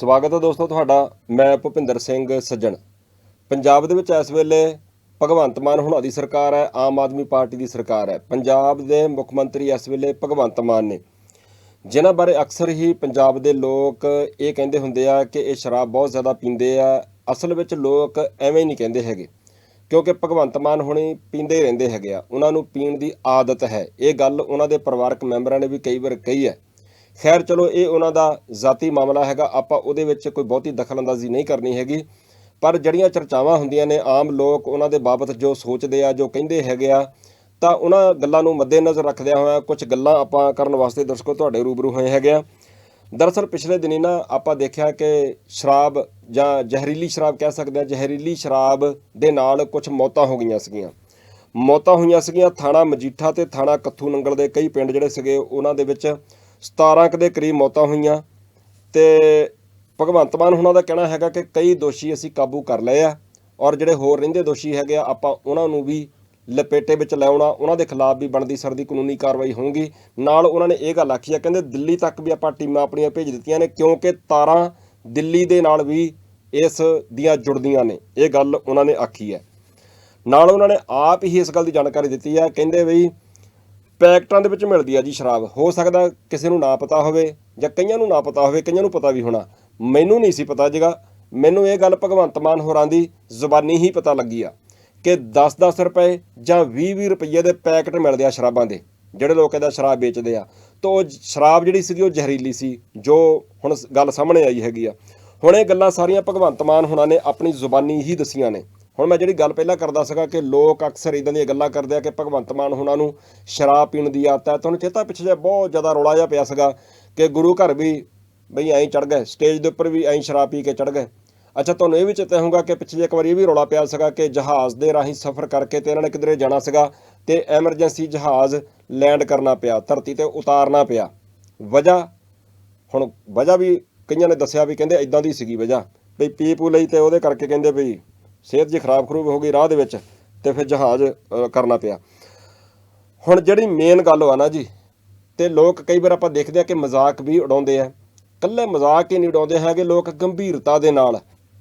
ਸਵਾਗਤ ਹੈ ਦੋਸਤੋ ਤੁਹਾਡਾ, ਮੈਂ ਭੁਪਿੰਦਰ ਸਿੰਘ ਸੱਜਣ। ਪੰਜਾਬ ਦੇ ਵਿੱਚ ਇਸ ਵੇਲੇ ਭਗਵੰਤ ਮਾਨ ਹੁਣਾਂ ਦੀ ਸਰਕਾਰ ਹੈ, ਆਮ ਆਦਮੀ ਪਾਰਟੀ ਦੀ ਸਰਕਾਰ ਹੈ। ਪੰਜਾਬ ਦੇ ਮੁੱਖ ਮੰਤਰੀ ਇਸ ਵੇਲੇ ਭਗਵੰਤ ਮਾਨ ਨੇ। ਜਿਨ੍ਹਾਂ ਬਾਰੇ ਅਕਸਰ ਹੀ ਪੰਜਾਬ ਦੇ ਲੋਕ ਇਹ ਕਹਿੰਦੇ ਹੁੰਦੇ ਆ ਕਿ ਇਹ ਸ਼ਰਾਬ ਬਹੁਤ ਜ਼ਿਆਦਾ ਪੀਂਦੇ ਆ, ਅਸਲ ਵਿੱਚ ਲੋਕ ਐਵੇਂ ਹੀ ਨਹੀਂ ਕਹਿੰਦੇ ਹੈਗੇ। ਕਿਉਂਕਿ ਭਗਵੰਤ ਮਾਨ ਹੁਣੀ ਪੀਂਦੇ ਹੀ ਰਹਿੰਦੇ ਹੈਗੇ ਆ। ਉਹਨਾਂ ਨੂੰ ਪੀਣ ਦੀ ਆਦਤ ਹੈ। ਇਹ ਗੱਲ ਉਹਨਾਂ ਦੇ ਪਰਿਵਾਰਕ ਮੈਂਬਰਾਂ ਨੇ ਵੀ ਕਈ ਵਾਰ ਕਹੀ ਹੈ। ਖੈਰ, ਚਲੋ, ਇਹ ਉਹਨਾਂ ਦਾ ਜ਼ਾਤੀ ਮਾਮਲਾ ਹੈਗਾ। ਆਪਾਂ ਉਹਦੇ ਵਿੱਚ ਕੋਈ ਬਹੁਤੀ ਦਖਲਅੰਦਾਜ਼ੀ ਨਹੀਂ ਕਰਨੀ ਹੈਗੀ। ਪਰ ਜਿਹੜੀਆਂ ਚਰਚਾਵਾਂ ਹੁੰਦੀਆਂ ਨੇ, ਆਮ ਲੋਕ ਉਹਨਾਂ ਦੇ ਬਾਬਤ ਜੋ ਸੋਚਦੇ ਆ, ਜੋ ਕਹਿੰਦੇ ਹੈਗੇ ਆ, ਤਾਂ ਉਹਨਾਂ ਗੱਲਾਂ ਨੂੰ ਮੱਦੇਨਜ਼ਰ ਰੱਖਦਿਆਂ ਹੋਇਆ ਕੁਝ ਗੱਲਾਂ ਆਪਾਂ ਕਰਨ ਵਾਸਤੇ ਦਰਸ਼ਕੋ ਤੁਹਾਡੇ ਰੂਬਰੂ ਹੋਏ ਹੈਗੇ ਆ। ਦਰਅਸਲ, ਪਿਛਲੇ ਦਿਨੀ ਨਾ ਆਪਾਂ ਦੇਖਿਆ ਕਿ ਸ਼ਰਾਬ ਜਾਂ ਜ਼ਹਿਰੀਲੀ ਸ਼ਰਾਬ ਕਹਿ ਸਕਦੇ ਆ, ਜ਼ਹਿਰੀਲੀ ਸ਼ਰਾਬ ਦੇ ਨਾਲ ਕੁਝ ਮੌਤਾਂ ਹੋ ਗਈਆਂ ਸੀਗੀਆਂ। ਮੌਤਾਂ ਹੋਈਆਂ ਸੀਗੀਆਂ ਥਾਣਾ ਮਜੀਠਾ ਤੇ ਥਾਣਾ ਕੱਥੂ ਨੰਗਲ ਦੇ ਕਈ ਪਿੰਡ ਜਿਹੜੇ ਸੀਗੇ, ਉਹਨਾਂ ਦੇ ਵਿੱਚ 17 ਕੁ ਦੇ ਕਰੀਬ ਮੌਤਾਂ ਹੋਈਆਂ ਤੇ ਭਗਵੰਤ ਮਾਨ ਹੁਣਾਂ ਦਾ ਕਹਿਣਾ ਹੈਗਾ ਕਿ ਕਈ ਦੋਸ਼ੀ ਅਸੀਂ ਕਾਬੂ ਕਰ ਲਏ ਆ ਔਰ ਜਿਹੜੇ ਹੋਰ ਰਹਿੰਦੇ ਦੋਸ਼ੀ ਹੈਗੇ ਆ, ਆਪਾਂ ਉਹਨਾਂ ਨੂੰ ਵੀ ਲਪੇਟੇ ਵਿੱਚ ਲਿਆਉਣਾ ਉਹਨਾਂ ਦੇ ਖਿਲਾਫ ਵੀ ਬਣਦੀ ਸਰਦੀ ਕਾਨੂੰਨੀ ਕਾਰਵਾਈ ਹੋਊਗੀ। ਨਾਲ ਉਹਨਾਂ ਨੇ ਇਹ ਗੱਲ ਆਖੀ ਆ, ਕਹਿੰਦੇ ਦਿੱਲੀ ਤੱਕ ਵੀ ਆਪਾਂ ਟੀਮਾਂ ਆਪਣੀਆਂ ਭੇਜ ਦਿੱਤੀਆਂ ਨੇ ਕਿਉਂਕਿ ਤਾਰਾਂ ਦਿੱਲੀ ਦੇ ਨਾਲ ਵੀ ਇਸ ਦੀਆਂ ਜੁੜਦੀਆਂ ਨੇ। ਇਹ ਗੱਲ ਉਹਨਾਂ ਨੇ ਆਖੀ ਹੈ। ਨਾਲ ਉਹਨਾਂ ਨੇ ਆਪ ਹੀ ਇਸ ਗੱਲ ਦੀ ਜਾਣਕਾਰੀ ਦਿੱਤੀ ਆ, ਕਹਿੰਦੇ ਬਈ ਪੈਕਟਾਂ ਦੇ ਵਿੱਚ ਮਿਲਦੀ ਆ ਜੀ ਸ਼ਰਾਬ। ਹੋ ਸਕਦਾ ਕਿਸੇ ਨੂੰ ਨਾ ਪਤਾ ਹੋਵੇ ਜਾਂ ਕਈਆਂ ਨੂੰ ਨਾ ਪਤਾ ਹੋਵੇ, ਕਈਆਂ ਨੂੰ ਪਤਾ ਵੀ ਹੋਣਾ। ਮੈਨੂੰ ਨਹੀਂ ਸੀ ਪਤਾ ਜਗਾ। ਮੈਨੂੰ ਇਹ ਗੱਲ ਭਗਵੰਤ ਮਾਨ ਹੋਰਾਂ ਦੀ ਜ਼ੁਬਾਨੀ ਹੀ ਪਤਾ ਲੱਗੀ ਆ ਕਿ 10-10 ਰੁਪਏ ਜਾਂ 20-20 ਰੁਪਏ ਦੇ ਪੈਕਟ ਮਿਲਦੇ ਆ ਸ਼ਰਾਬਾਂ ਦੇ, ਜਿਹੜੇ ਲੋਕ ਇਹਦਾ ਸ਼ਰਾਬ ਵੇਚਦੇ ਆ। ਤਾਂ ਉਹ ਸ਼ਰਾਬ ਜਿਹੜੀ ਸੀਗੀ ਉਹ ਜ਼ਹਿਰੀਲੀ ਸੀ, ਜੋ ਹੁਣ ਸ- ਗੱਲ ਸਾਹਮਣੇ ਆਈ ਹੈਗੀ ਆ। ਹੁਣ ਇਹ ਗੱਲਾਂ ਸਾਰੀਆਂ ਭਗਵੰਤ ਮਾਨ ਹੋਣਾ ਨੇ ਆਪਣੀ ਜ਼ੁਬਾਨੀ ਹੀ ਦਸੀਆਂ ਨੇ। ਹੁਣ ਮੈਂ ਜਿਹੜੀ ਗੱਲ ਪਹਿਲਾਂ ਕਰਦਾ ਸੀਗਾ ਕਿ ਲੋਕ ਅਕਸਰ ਇਦਾਂ ਦੀਆਂ ਗੱਲਾਂ ਕਰਦੇ ਆ ਕਿ ਭਗਵੰਤ ਮਾਨ ਹੁਣਾਂ ਨੂੰ ਸ਼ਰਾਬ ਪੀਣ ਦੀ ਆਦਤ ਹੈ ਤੁਹਾਨੂੰ ਚੇਤਾ ਪਿੱਛੇ ਜਿਹਾ ਬਹੁਤ ਜ਼ਿਆਦਾ ਰੌਲਾ ਜਿਹਾ ਪਿਆ ਸੀਗਾ ਕਿ ਗੁਰੂ ਘਰ ਵੀ ਬਈ ਐਂ ਚੜ ਗਏ, ਸਟੇਜ ਦੇ ਉੱਪਰ ਵੀ ਐਂ ਸ਼ਰਾਬ ਪੀ ਕੇ ਚੜ ਗਏ। ਅੱਛਾ, ਤੁਹਾਨੂੰ ਇਹ ਵੀ ਚੇਤਾ ਹੋਊਗਾ ਕਿ ਪਿੱਛੇ ਜਿਹੇ ਇੱਕ ਵਾਰੀ ਇਹ ਵੀ ਰੌਲਾ ਪਿਆ ਸੀਗਾ ਕਿ ਜਹਾਜ਼ ਦੇ ਰਾਹੀਂ ਸਫ਼ਰ ਕਰਕੇ ਤੇ ਇਹਨਾਂ ਨੇ ਕਿਧਰੇ ਜਾਣਾ ਸੀਗਾ ਤੇ ਐਮਰਜੈਂਸੀ ਜਹਾਜ਼ ਲੈਂਡ ਕਰਨਾ ਪਿਆ, ਧਰਤੀ ਤੇ ਉਤਾਰਨਾ ਪਿਆ। ਵਜ੍ਹਾ, ਹੁਣ ਵਜ੍ਹਾ ਵੀ ਕਈਆਂ ਨੇ ਦੱਸਿਆ ਵੀ ਕਹਿੰਦੇ ਇਦਾਂ ਦੀ ਸੀਗੀ ਵਜ੍ਹਾ। ਵੀ ਪੀ ਪੂ ਲਈ ਤੇ ਉਹਦੇ ਕਰਕੇ ਕਹਿੰਦੇ ਵੀ ਸਿਹਤ ਜੀ ਖਰਾਬ ਖਰੂਬ ਹੋ ਗਈ ਰਾਹ ਦੇ ਵਿੱਚ ਤੇ ਫਿਰ ਜਹਾਜ਼ ਕਰਨਾ ਪਿਆ। ਹੁਣ ਜਿਹੜੀ ਮੇਨ ਗੱਲ ਵਾ ਨਾ ਜੀ, ਤੇ ਲੋਕ ਕਈ ਵਾਰ ਆਪਾਂ ਦੇਖਦੇ ਆ ਕਿ ਮਜ਼ਾਕ ਵੀ ਉਡਾਉਂਦੇ ਆ। ਕੱਲੇ ਮਜ਼ਾਕ ਹੀ ਨਹੀਂ ਉਡਾਉਂਦੇ ਹੈਗੇ ਲੋਕ ਗੰਭੀਰਤਾ ਦੇ ਨਾਲ।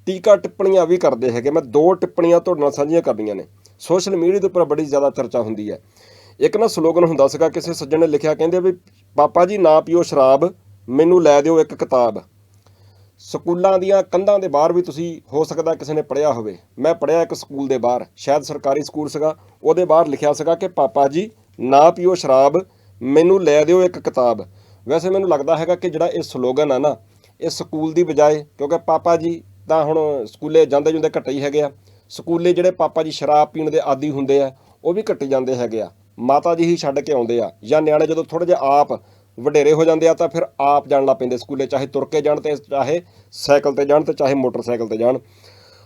ਟੀਕਾ ਟਿੱਪਣੀਆਂ ਵੀ ਕਰਦੇ ਹੈਗੇ। ਮੈਂ ਦੋ ਟਿੱਪਣੀਆਂ ਤੁਹਾਡੇ ਨਾਲ ਸਾਂਝੀਆਂ ਕਰਨੀਆਂ ਨੇ। ਸੋਸ਼ਲ ਮੀਡੀਆ ਦੇ ਉੱਪਰ ਬੜੀ ਜ਼ਿਆਦਾ ਚਰਚਾ ਹੁੰਦੀ ਹੈ। ਇੱਕ ਨਾ ਸਲੋਗਨ ਹੁੰਦਾ ਸੀਗਾ, ਕਿਸੇ ਸੱਜਣ ਨੇ ਲਿਖਿਆ, ਕਹਿੰਦੇ ਵੀ, ਪਾਪਾ ਜੀ ਨਾ ਪੀਓ ਸ਼ਰਾਬ, ਮੈਨੂੰ ਲੈ ਦਿਓ ਇੱਕ ਕਿਤਾਬ। ਸਕੂਲਾਂ ਦੀਆਂ ਕੰਧਾਂ ਦੇ ਬਾਹਰ ਵੀ ਤੁਸੀਂ ਹੋ ਸਕਦਾ ਕਿਸੇ ਨੇ ਪੜਿਆ ਹੋਵੇ। ਮੈਂ ਪੜਿਆ ਇੱਕ ਸਕੂਲ ਦੇ ਬਾਹਰ, ਸ਼ਾਇਦ ਸਰਕਾਰੀ ਸਕੂਲ ਸੀਗਾ। ਉਹਦੇ ਬਾਹਰ ਲਿਖਿਆ ਸੀਗਾ ਕਿ, ਪਾਪਾ ਜੀ, ਨਾ ਪੀਓ ਸ਼ਰਾਬ, ਮੈਨੂੰ ਲੈ ਦਿਓ ਇੱਕ ਕਿਤਾਬ। ਵੈਸੇ ਮੈਨੂੰ ਲੱਗਦਾ ਹੈਗਾ ਕਿ ਜਿਹੜਾ ਇਹ ਸਲੋਗਨ ਆ ਨਾ, ਇਹ ਸਕੂਲ ਦੀ ਬਜਾਏ, ਕਿਉਂਕਿ ਪਾਪਾ ਜੀ ਤਾਂ ਹੁਣ ਸਕੂਲੇ ਜਾਂਦੇ ਜੁੰਦੇ ਘੱਟੇ ਹੀ ਹੈਗੇ ਆ। ਸਕੂਲੇ ਜਿਹੜੇ ਪਾਪਾ ਜੀ ਸ਼ਰਾਬ ਪੀਣ ਦੇ ਆਦੀ ਹੁੰਦੇ ਆ, ਉਹ ਵੀ ਘੱਟੇ ਜਾਂਦੇ ਹੈਗੇ ਆ। ਮਾਤਾ ਜੀ ਹੀ ਛੱਡ ਕੇ ਆਉਂਦੇ ਆ, ਜਾਂ ਨਿਆਣੇ ਜਦੋਂ ਥੋੜੇ ਜਿਹਾ ਆਪ ਵਡੇਰੇ ਹੋ ਜਾਂਦੇ ਆ ਤਾਂ ਫਿਰ ਆਪ ਜਾਣ ਲੱਗ ਪੈਂਦੇ ਸਕੂਲੇ, ਚਾਹੇ ਤੁਰ ਕੇ ਜਾਣ ਤੇ ਚਾਹੇ ਸਾਈਕਲ ਤੇ ਜਾਣ ਤੇ ਚਾਹੇ ਮੋਟਰਸਾਈਕਲ ਤੇ ਜਾਣ।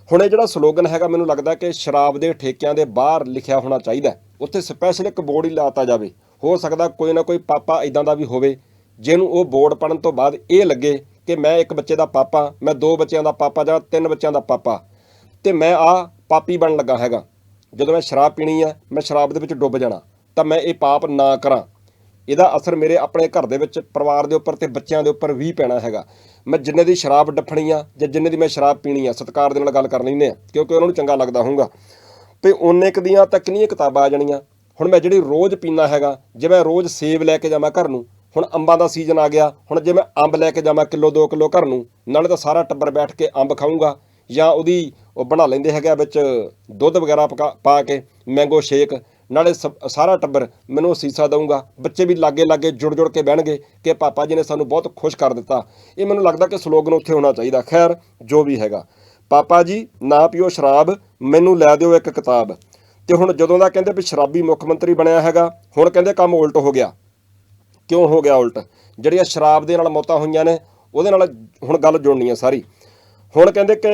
ਹੁਣ ਇਹ ਜਿਹੜਾ ਸਲੋਗਨ ਹੈਗਾ, ਮੈਨੂੰ ਲੱਗਦਾ ਕਿ ਸ਼ਰਾਬ ਦੇ ਠੇਕਿਆਂ ਦੇ ਬਾਹਰ ਲਿਖਿਆ ਹੋਣਾ ਚਾਹੀਦਾ ਉੱਥੇ ਸਪੈਸ਼ਲ ਇੱਕ ਬੋਰਡ ਹੀ ਲਾਤਾ ਜਾਵੇ। ਹੋ ਸਕਦਾ ਕੋਈ ਨਾ ਕੋਈ ਪਾਪਾ ਇਦਾਂ ਦਾ ਵੀ ਹੋਵੇ, ਜਿਹਨੂੰ ਉਹ ਬੋਰਡ ਪੜਨ ਤੋਂ ਬਾਅਦ ਇਹ ਲੱਗੇ ਕਿ ਮੈਂ ਇੱਕ ਬੱਚੇ ਦਾ ਪਾਪਾ, ਮੈਂ ਦੋ ਬੱਚਿਆਂ ਦਾ ਪਾਪਾ ਜਾਂ ਤਿੰਨ ਬੱਚਿਆਂ ਦਾ ਪਾਪਾ। ਤੇ ਮੈਂ ਆ ਪਾਪੀ ਬਣਨ ਲੱਗਾ ਹੈਗਾ। ਜਦੋਂ ਮੈਂ ਸ਼ਰਾਬ ਪੀਣੀ ਆ, ਮੈਂ ਸ਼ਰਾਬ ਦੇ ਵਿੱਚ ਡੁੱਬ ਜਾਣਾ, ਤਾਂ ਮੈਂ ਇਹ ਪਾਪ ਨਾ ਕਰਾਂ। ਇਹਦਾ ਅਸਰ ਮੇਰੇ ਆਪਣੇ ਘਰ ਦੇ ਵਿੱਚ, ਪਰਿਵਾਰ ਦੇ ਉੱਪਰ ਤੇ ਬੱਚਿਆਂ ਦੇ ਉੱਪਰ ਵੀ ਪੈਣਾ ਹੈਗਾ। ਮੈਂ ਜਿੰਨੇ ਦੀ ਸ਼ਰਾਬ ਡੱਫਣੀ ਆ ਜਾਂ ਜਿੰਨੇ ਦੀ ਮੈਂ ਸ਼ਰਾਬ ਪੀਣੀ ਆ, ਸਤਿਕਾਰ ਦੇ ਨਾਲ ਗੱਲ ਕਰ ਲੈਂਦੇ ਆ, ਕਿਉਂਕਿ ਉਹਨਾਂ ਨੂੰ ਚੰਗਾ ਲੱਗਦਾ ਹੋਊਗਾ। ਤੇ ਉਹਨੇ ਕੁ ਦੀਆਂ ਤਾਂ ਕਿੰਨੀਆਂ ਕਿਤਾਬਾਂ ਆ ਜਾਣੀਆਂ। ਹੁਣ ਮੈਂ ਜਿਹੜੀ ਰੋਜ਼ ਪੀਣਾ ਹੈਗਾ, ਜੇ ਮੈਂ ਰੋਜ਼ ਸੇਬ ਲੈ ਕੇ ਜਾਵਾਂ ਘਰ ਨੂੰ, ਹੁਣ ਅੰਬਾਂ ਦਾ ਸੀਜ਼ਨ ਆ ਗਿਆ, ਹੁਣ ਜੇ ਮੈਂ ਅੰਬ ਲੈ ਕੇ ਜਾਵਾਂ ਕਿਲੋ 2 ਕਿਲੋ ਘਰ ਨੂੰ, ਨਾਲੇ ਤਾਂ ਸਾਰਾ ਟੱਬਰ ਬੈਠ ਕੇ ਅੰਬ ਖਾਊਂਗਾ, ਜਾਂ ਉਹਦੀ ਉਹ ਬਣਾ ਲੈਂਦੇ ਹੈਗੇ ਆ ਵਿੱਚ ਦੁੱਧ ਵਗੈਰਾ ਪਕਾ- ਪਾ ਕੇ, ਮੈਂਗੋ ਸ਼ੇਕ ਨਾਲੇ ਸਭ- ਸਾਰਾ ਟੱਬਰ ਮੈਨੂੰ ਅਸੀਸਾ ਦਊਗਾ। ਬੱਚੇ ਵੀ ਲਾਗੇ ਲਾਗੇ ਜੁੜ ਜੁੜ ਕੇ ਬਹਿਣਗੇ ਕਿ ਪਾਪਾ ਜੀ ਨੇ ਸਾਨੂੰ ਬਹੁਤ ਖੁਸ਼ ਕਰ ਦਿੱਤਾ। ਇਹ ਮੈਨੂੰ ਲੱਗਦਾ ਕਿ ਸਲੋਗਨ ਉੱਥੇ ਹੋਣਾ ਚਾਹੀਦਾ। ਖੈਰ, ਜੋ ਵੀ ਹੈਗਾ। ਪਾਪਾ ਜੀ, ਨਾ ਪੀਓ ਸ਼ਰਾਬ, ਮੈਨੂੰ ਲੈ ਦਿਓ ਇੱਕ ਕਿਤਾਬ। ਤੇ ਹੁਣ ਜਦੋਂ ਦਾ ਕਹਿੰਦੇ ਵੀ ਸ਼ਰਾਬੀ ਮੁੱਖ ਮੰਤਰੀ ਬਣਿਆ ਹੈਗਾ, ਹੁਣ ਕਹਿੰਦੇ ਕੰਮ ਉਲਟ ਹੋ ਗਿਆ। ਕਿਉਂ ਹੋ ਗਿਆ ਉਲਟ? ਜਿਹੜੀਆਂ ਸ਼ਰਾਬ ਦੇ ਨਾਲ ਮੌਤਾਂ ਹੋਈਆਂ ਨੇ, ਉਹਦੇ ਨਾਲ ਹੁਣ ਗੱਲ ਜੁੜਨੀ ਹੈ ਸਾਰੀ। ਹੁਣ ਕਹਿੰਦੇ ਕਿ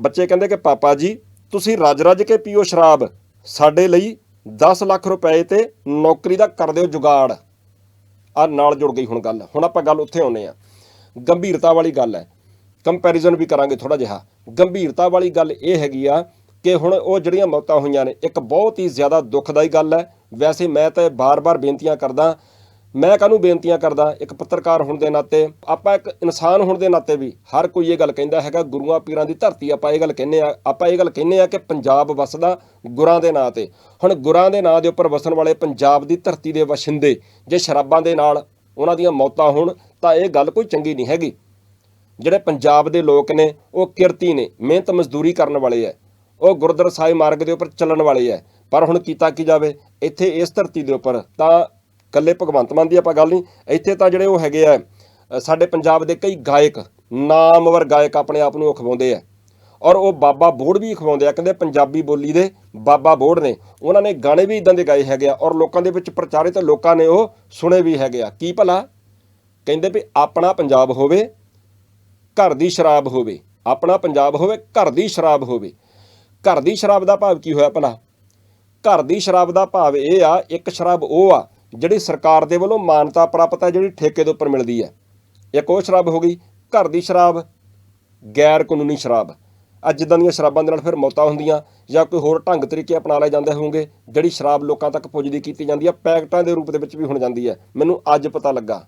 ਬੱਚੇ ਕਹਿੰਦੇ ਕਿ ਪਾਪਾ ਜੀ, ਤੁਸੀਂ ਰੱਜ ਰੱਜ ਕੇ ਪੀਓ ਸ਼ਰਾਬ। ਸਾਡੇ ਲਈ 10 ਲੱਖ ਰੁਪਏ ਤੇ ਨੌਕਰੀ ਦਾ ਕਰ ਦਿਓ ਜੁਗਾੜ। ਆ ਨਾਲ ਜੁੜ ਗਈ ਹੁਣ ਗੱਲ। ਹੁਣ ਆਪਾਂ ਗੱਲ ਉੱਥੇ ਆਉਨੇ ਆ ਗੰਭੀਰਤਾ ਵਾਲੀ ਗੱਲ ਹੈ। ਕੰਪੈਰੀਜ਼ਨ ਵੀ ਕਰਾਂਗੇ ਥੋੜਾ ਜਿਹਾ। ਗੰਭੀਰਤਾ ਵਾਲੀ ਗੱਲ ਇਹ ਹੈਗੀ ਆ ਕਿ ਹੁਣ ਉਹ ਜਿਹੜੀਆਂ ਮੌਤਾਂ ਹੋਈਆਂ ਨੇ, ਇੱਕ ਬਹੁਤ ਹੀ ਜ਼ਿਆਦਾ ਦੁਖਦਾਈ ਗੱਲ ਹੈ। ਵੈਸੇ ਮੈਂ ਤਾਂ ਬਾਰ-ਬਾਰ ਬੇਨਤੀਆਂ ਕਰਦਾ ਮੈਂ ਕਾਹਨੂੰ ਬੇਨਤੀਆਂ ਕਰਦਾ, ਇੱਕ ਪੱਤਰਕਾਰ ਹੋਣ ਦੇ ਨਾਤੇ, ਆਪਾਂ ਇੱਕ ਇਨਸਾਨ ਹੋਣ ਦੇ ਨਾਤੇ ਵੀ ਹਰ ਕੋਈ ਇਹ ਗੱਲ ਕਹਿੰਦਾ ਹੈਗਾ, ਗੁਰੂਆਂ ਪੀਰਾਂ ਦੀ ਧਰਤੀ ਆਪਾਂ ਇਹ ਗੱਲ ਕਹਿੰਦੇ ਆ, ਆਪਾਂ ਇਹ ਗੱਲ ਕਹਿੰਦੇ ਆ ਕਿ ਪੰਜਾਬ ਵਸਦਾ ਗੁਰਾਂ ਦੇ ਨਾਂ ਤੇ। ਹੁਣ ਗੁਰਾਂ ਦੇ ਨਾਂ ਦੇ ਉੱਪਰ ਵਸਣ ਵਾਲੇ ਪੰਜਾਬ ਦੀ ਧਰਤੀ ਦੇ ਵਸਿੰਦੇ, ਜੇ ਸ਼ਰਾਬਾਂ ਦੇ ਨਾਲ ਉਹਨਾਂ ਦੀਆਂ ਮੌਤਾਂ ਹੋਣ, ਤਾਂ ਇਹ ਗੱਲ ਕੋਈ ਚੰਗੀ ਨਹੀਂ ਹੈਗੀ। ਜਿਹੜੇ ਪੰਜਾਬ ਦੇ ਲੋਕ ਨੇ, ਉਹ ਕਿਰਤੀ ਨੇ, ਮਿਹਨਤ ਮਜ਼ਦੂਰੀ ਕਰਨ ਵਾਲੇ ਐ। ਉਹ ਗੁਰਦੁਆਰਾ ਸਾਹਿਬ ਮਾਰਗ ਦੇ ਉੱਪਰ ਚੱਲਣ ਵਾਲੇ ਐ। ਪਰ ਹੁਣ ਕੀਤਾ ਕੀ ਜਾਵੇ? ਇੱਥੇ ਇਸ ਧਰਤੀ ਦੇ ਉੱਪਰ ਤਾਂ ਕੱਲੇ ਭਗਵੰਤ ਮਾਨ ਦੀ ਆਪਾਂ ਗੱਲ ਨਹੀਂ, ਇੱਥੇ ਤਾਂ ਜਿਹੜੇ ਉਹ ਹੈਗੇ ਆ ਸਾਡੇ ਪੰਜਾਬ ਦੇ ਕਈ ਗਾਇਕ ਨਾਮਵਰ ਗਾਇਕ ਆਪਣੇ ਆਪ ਨੂੰ ਉਹ ਖਵਾਉਂਦੇ ਆ। ਔਰ ਉਹ ਬਾਬਾ ਬੋੜ ਵੀ ਖਵਾਉਂਦੇ ਆ, ਕਹਿੰਦੇ ਪੰਜਾਬੀ ਬੋਲੀ ਦੇ ਬਾਬਾ ਬੋੜ ਨੇ। ਉਹਨਾਂ ਨੇ ਗਾਣੇ ਵੀ ਇਦਾਂ ਦੇ ਗਾਏ ਹੈਗੇ ਆ, ਔਰ ਲੋਕਾਂ ਦੇ ਵਿੱਚ ਪ੍ਰਚਾਰਿਤ ਲੋਕਾਂ ਨੇ ਉਹ ਸੁਣੇ ਵੀ ਹੈਗੇ ਆ। ਕੀ ਭਲਾ? ਕਹਿੰਦੇ ਵੀ ਆਪਣਾ ਪੰਜਾਬ ਹੋਵੇ, ਘਰ ਦੀ ਸ਼ਰਾਬ ਹੋਵੇ। ਆਪਣਾ ਪੰਜਾਬ ਹੋਵੇ, ਘਰ ਦੀ ਸ਼ਰਾਬ ਹੋਵੇ। ਘਰ ਦੀ ਸ਼ਰਾਬ ਦਾ ਭਾਵ ਕੀ ਹੋਇਆ ਭਲਾ? ਘਰ ਦੀ ਸ਼ਰਾਬ ਦਾ ਭਾਵ ਇਹ ਆ, ਇੱਕ ਸ਼ਰਾਬ ਉਹ ਆ ਜਿਹੜੀ ਸਰਕਾਰ ਦੇ ਵੱਲੋਂ ਮਾਨਤਾ ਪ੍ਰਾਪਤ ਹੈ, ਜਿਹੜੀ ਠੇਕੇ ਦੇ ਉੱਪਰ ਮਿਲਦੀ ਹੈ। ਇੱਕ ਉਹ ਸ਼ਰਾਬ ਹੋ ਗਈ? ਘਰ ਦੀ ਸ਼ਰਾਬ, ਗੈਰ ਕਾਨੂੰਨੀ ਸ਼ਰਾਬ। ਅੱਜ ਜਿੱਦਾਂ ਦੀਆਂ ਸ਼ਰਾਬਾਂ ਦੇ ਨਾਲ ਫਿਰ ਮੌਤਾਂ ਹੁੰਦੀਆਂ ਜਾਂ ਕੋਈ ਹੋਰ ਢੰਗ ਤਰੀਕੇ ਅਪਣਾ ਲਏ ਜਾਂਦੇ ਹੋਣਗੇ, ਜਿਹੜੀ ਸ਼ਰਾਬ ਲੋਕਾਂ ਤੱਕ ਪੁੱਜਦੀ ਕੀਤੀ ਜਾਂਦੀ ਹੈ, ਪੈਕਟਾਂ ਦੇ ਰੂਪ ਦੇ ਵਿੱਚ ਵੀ ਹੁਣ ਜਾਂਦੀ ਹੈ। ਮੈਨੂੰ ਅੱਜ ਪਤਾ ਲੱਗਾ।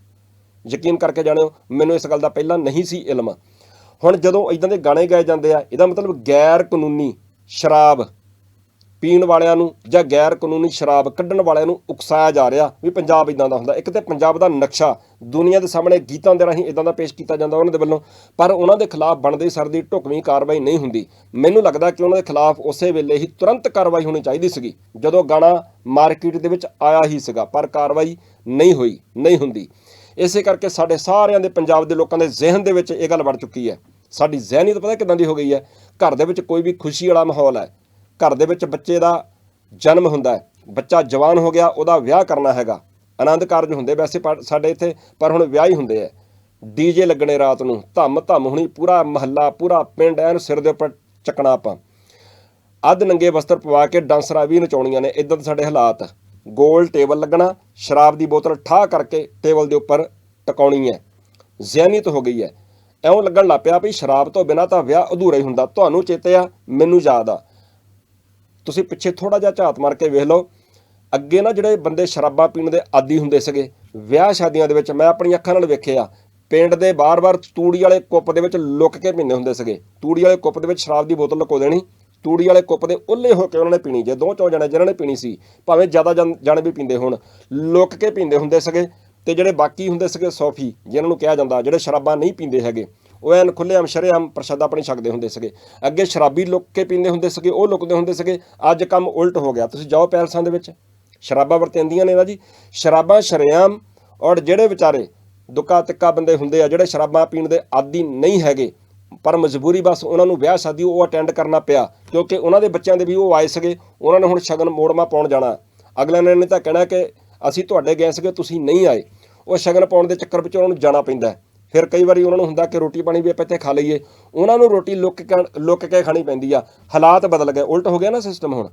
ਯਕੀਨ ਕਰਕੇ ਜਾਣਿਓ, ਮੈਨੂੰ ਇਸ ਗੱਲ ਦਾ ਪਹਿਲਾਂ ਨਹੀਂ ਸੀ ਇਲਮ। ਹੁਣ ਜਦੋਂ ਇਦਾਂ ਦੇ ਗਾਣੇ ਗਾਏ ਜਾਂਦੇ ਆ, ਇਹਦਾ ਮਤਲਬ ਗੈਰ ਕਾਨੂੰਨੀ ਸ਼ਰਾਬ ਪੀਣ ਵਾਲਿਆਂ ਨੂੰ ਜਾਂ ਗੈਰ ਕਾਨੂੰਨੀ ਸ਼ਰਾਬ ਕੱਢਣ ਵਾਲਿਆਂ ਨੂੰ ਉਕਸਾਇਆ ਜਾ ਰਿਹਾ ਵੀ ਪੰਜਾਬ ਇਦਾਂ ਦਾ ਹੁੰਦਾ। ਇੱਕ ਤੇ ਪੰਜਾਬ ਦਾ ਨਕਸ਼ਾ ਦੁਨੀਆ ਦੇ ਸਾਹਮਣੇ ਗੀਤਾਂ ਦੇ ਰਾਹੀਂ ਇਦਾਂ ਦਾ ਪੇਸ਼ ਕੀਤਾ ਜਾਂਦਾ ਉਹਨਾਂ ਦੇ ਵੱਲੋਂ, ਪਰ ਉਹਨਾਂ ਦੇ ਖਿਲਾਫ ਬਣਦੀ ਸਰਦੀ ਢੁਕਵੀਂ ਕਾਰਵਾਈ ਨਹੀਂ ਹੁੰਦੀ। ਮੈਨੂੰ ਲੱਗਦਾ ਕਿ ਉਹਨਾਂ ਦੇ ਖਿਲਾਫ ਉਸੇ ਵੇਲੇ ਹੀ ਤੁਰੰਤ ਕਾਰਵਾਈ ਹੋਣੀ ਚਾਹੀਦੀ ਸੀਗੀ, ਜਦੋਂ ਗਾਣਾ ਮਾਰਕੀਟ ਦੇ ਵਿੱਚ ਆਇਆ ਹੀ ਸੀਗਾ, ਪਰ ਕਾਰਵਾਈ ਨਹੀਂ ਹੋਈ, ਨਹੀਂ ਹੁੰਦੀ। ਇਸੇ ਕਰਕੇ ਸਾਡੇ ਸਾਰਿਆਂ ਦੇ ਪੰਜਾਬ ਦੇ ਲੋਕਾਂ ਦੇ ਜ਼ਿਹਨ ਦੇ ਵਿੱਚ ਇਹ ਗੱਲ ਵੜ ਚੁੱਕੀ ਹੈ। ਸਾਡੀ ਜ਼ਿਹਨੀਅਤ ਪਤਾ ਕਿਦਾਂ ਦੀ ਹੋ ਗਈ ਹੈ? ਘਰ ਦੇ ਵਿੱਚ ਕੋਈ ਵੀ ਖੁਸ਼ੀ ਵਾਲਾ ਮਾਹੌਲ ਹੈ ਘਰ ਦੇ ਵਿੱਚ ਬੱਚੇ ਦਾ ਜਨਮ ਹੁੰਦਾ ਹੈ। ਬੱਚਾ ਜਵਾਨ ਹੋ ਗਿਆ, ਉਹਦਾ ਵਿਆਹ ਕਰਨਾ ਹੈਗਾ। ਆਨੰਦ ਕਾਰਜ ਹੁੰਦੇ ਵੈਸੇ ਸਾਡੇ ਇੱਥੇ, ਪਰ ਹੁਣ ਵਿਆਹ ਹੀ ਹੁੰਦੇ ਆ ਡੀਜੇ ਲੱਗਣੇ ਰਾਤ ਨੂੰ, ਧੰਮ ਧੰਮ ਹੋਣੀ ਪੂਰਾ ਮਹੱਲਾ, ਪੂਰਾ ਪਿੰਡ ਐਨ ਸਿਰ ਦੇ ਉੱਪਰ ਚੱਕਣਾ ਆਪਾਂ। ਅੱਧ ਨੰਗੇ ਵਸਤਰ ਪਵਾ ਕੇ ਡਾਂਸਰਾਂ ਵੀ ਨਚਾਉਣੀਆਂ ਨੇ, ਇਦਾਂ ਦੇ ਸਾਡੇ ਹਾਲਾਤ। ਗੋਲ ਟੇਬਲ ਲੱਗਣਾ, ਸ਼ਰਾਬ ਦੀ ਬੋਤਲ ਠਾਹ ਕਰਕੇ ਟੇਬਲ ਦੇ ਉੱਪਰ ਟਿਕਾਉਣੀ ਹੈ। ਜ਼ਿਆਨੀਤ ਹੋ ਗਈ ਹੈ। ਐਉਂ ਲੱਗਣ ਲੱਗ ਪਿਆ ਵੀ ਸ਼ਰਾਬ ਤੋਂ ਬਿਨਾ ਤਾਂ ਵਿਆਹ ਅਧੂਰਾ ਹੀ ਹੁੰਦਾ। ਤੁਹਾਨੂੰ ਚੇਤੇ ਆ, ਮੈਨੂੰ ਯਾਦ ਆ। ਤੁਸੀਂ ਪਿੱਛੇ ਥੋੜਾ ਜਿਹਾ ਝਾਤ ਮਾਰ ਕੇ ਵੇਖ ਲਓ। ਅੱਗੇ ਨਾ ਜਿਹੜੇ ਬੰਦੇ ਸ਼ਰਾਬਾਂ ਪੀਣ ਦੇ ਆਦੀ ਹੁੰਦੇ ਸੀਗੇ, ਵਿਆਹ ਸ਼ਾਦੀਆਂ ਦੇ ਵਿੱਚ ਮੈਂ ਆਪਣੀ ਅੱਖਾਂ ਨਾਲ ਵੇਖਿਆ, ਪਿੰਡ ਦੇ ਬਾਰ-ਬਾਰ ਤੂੜੀ ਵਾਲੇ ਕੁੱਪ ਦੇ ਵਿੱਚ ਲੁੱਕ ਕੇ ਪੀਂਦੇ ਹੁੰਦੇ ਸੀਗੇ। ਤੂੜੀ ਵਾਲੇ ਕੁੱਪ ਦੇ ਵਿੱਚ ਸ਼ਰਾਬ ਦੀ ਬੋਤਲ ਲੁਕੋ ਦੇਣੀ, ਤੂੜੀ ਵਾਲੇ ਕੁੱਪ ਦੇ ਉੱਲੇ ਹੋ ਕੇ ਉਹਨਾਂ ਨੇ ਪੀਣੀ, ਜੇ ਦੋ ਚੌ ਜਣੇ ਜਿਹਨਾਂ ਨੇ ਪੀਣੀ ਸੀ, ਭਾਵੇਂ ਜ਼ਿਆਦਾ ਜਣ- ਜਾਣੇ ਵੀ ਪੀਂਦੇ ਹੋਣ, ਲੁੱਕ ਕੇ ਪੀਂਦੇ ਹੁੰਦੇ ਸੀਗੇ। ਤੇ ਜਿਹੜੇ ਬਾਕੀ ਹੁੰਦੇ ਸੀਗੇ, ਸੌਫੀ ਜਿਹਨਾਂ ਨੂੰ ਕਿਹਾ ਜਾਂਦਾ, ਜਿਹੜੇ ਸ਼ਰਾਬਾਂ ਨਹੀਂ ਪੀਂਦੇ ਹੈਗੇ ਉਹ ਐਨ ਖੁੱਲ੍ਹੇਆਮ ਸ਼ਰੇਆਮ ਪ੍ਰਸ਼ਾਦਾ ਆਪਣੀ ਛਕਦੇ ਹੁੰਦੇ ਸੀਗੇ। ਅੱਗੇ ਸ਼ਰਾਬੀ ਲੁੱਕ ਕੇ ਪੀਂਦੇ ਹੁੰਦੇ ਸੀਗੇ, ਉਹ ਲੁਕਦੇ ਹੁੰਦੇ ਸੀਗੇ। ਅੱਜ ਕੰਮ ਉਲਟ ਹੋ ਗਿਆ। ਤੁਸੀਂ ਜਾਓ ਪੈਲਸਾਂ ਦੇ ਵਿੱਚ। ਸ਼ਰਾਬਾਂ ਵਰਤਿੰਦੀਆਂ ਨੇ ਨਾ ਜੀ। ਸ਼ਰਾਬਾਂ ਸ਼ਰੇਆਮ ਔਰ ਜਿਹੜੇ ਵਿਚਾਰੇ ਦੁੱਕਾ ਤਿੱਕਾ ਬੰਦੇ ਹੁੰਦੇ ਆ, ਜਿਹੜੇ ਸ਼ਰਾਬਾਂ ਪੀਣ ਦੇ ਆਦੀ ਨਹੀਂ ਹੈਗੇ, ਪਰ ਮਜਬੂਰੀ ਬਸ ਉਹਨਾਂ ਨੂੰ ਵਿਆਹ ਸ਼ਾਦੀ ਉਹ ਅਟੈਂਡ ਕਰਨਾ ਪਿਆ, ਕਿਉਂਕਿ ਉਹਨਾਂ ਦੇ ਬੱਚਿਆਂ ਦੇ ਵੀ ਉਹ ਆਏ ਸੀਗੇ, ਉਹਨਾਂ ਨੇ ਹੁਣ ਸ਼ਗਨ ਮੋੜਮਾ ਪਾਉਣ ਜਾਣਾ। ਅਗਲੇ ਨੇ ਨੇ ਤਾਂ ਕਹਿਣਾ ਕਿ ਅਸੀਂ ਤੁਹਾਡੇ ਗਏ ਸੀਗੇ, ਤੁਸੀਂ ਨਹੀਂ ਆਏ। ਉਹ ਸ਼ਗਨ ਪਾਉਣ ਦੇ ਚੱਕਰ ਵਿੱਚ ਉਹਨਾਂ ਨੂੰ ਜਾਣਾ ਪੈਂਦਾ ਫਿਰ ਕਈ ਵਾਰੀ ਉਹਨਾਂ ਨੂੰ ਹੁੰਦਾ ਕਿ ਰੋਟੀ ਪਾਣੀ ਵੀ ਆਪਾਂ ਇੱਥੇ ਖਾ ਲਈਏ। ਉਹਨਾਂ ਨੂੰ ਰੋਟੀ ਲੁੱਕ ਕੇ ਲੁੱਕ ਕੇ ਖਾਣੀ ਪੈਂਦੀ ਆ। ਹਾਲਾਤ ਬਦਲ ਗਏ। ਉਲਟ ਹੋ ਗਿਆ ਨਾ ਸਿਸਟਮ ਹੁਣ।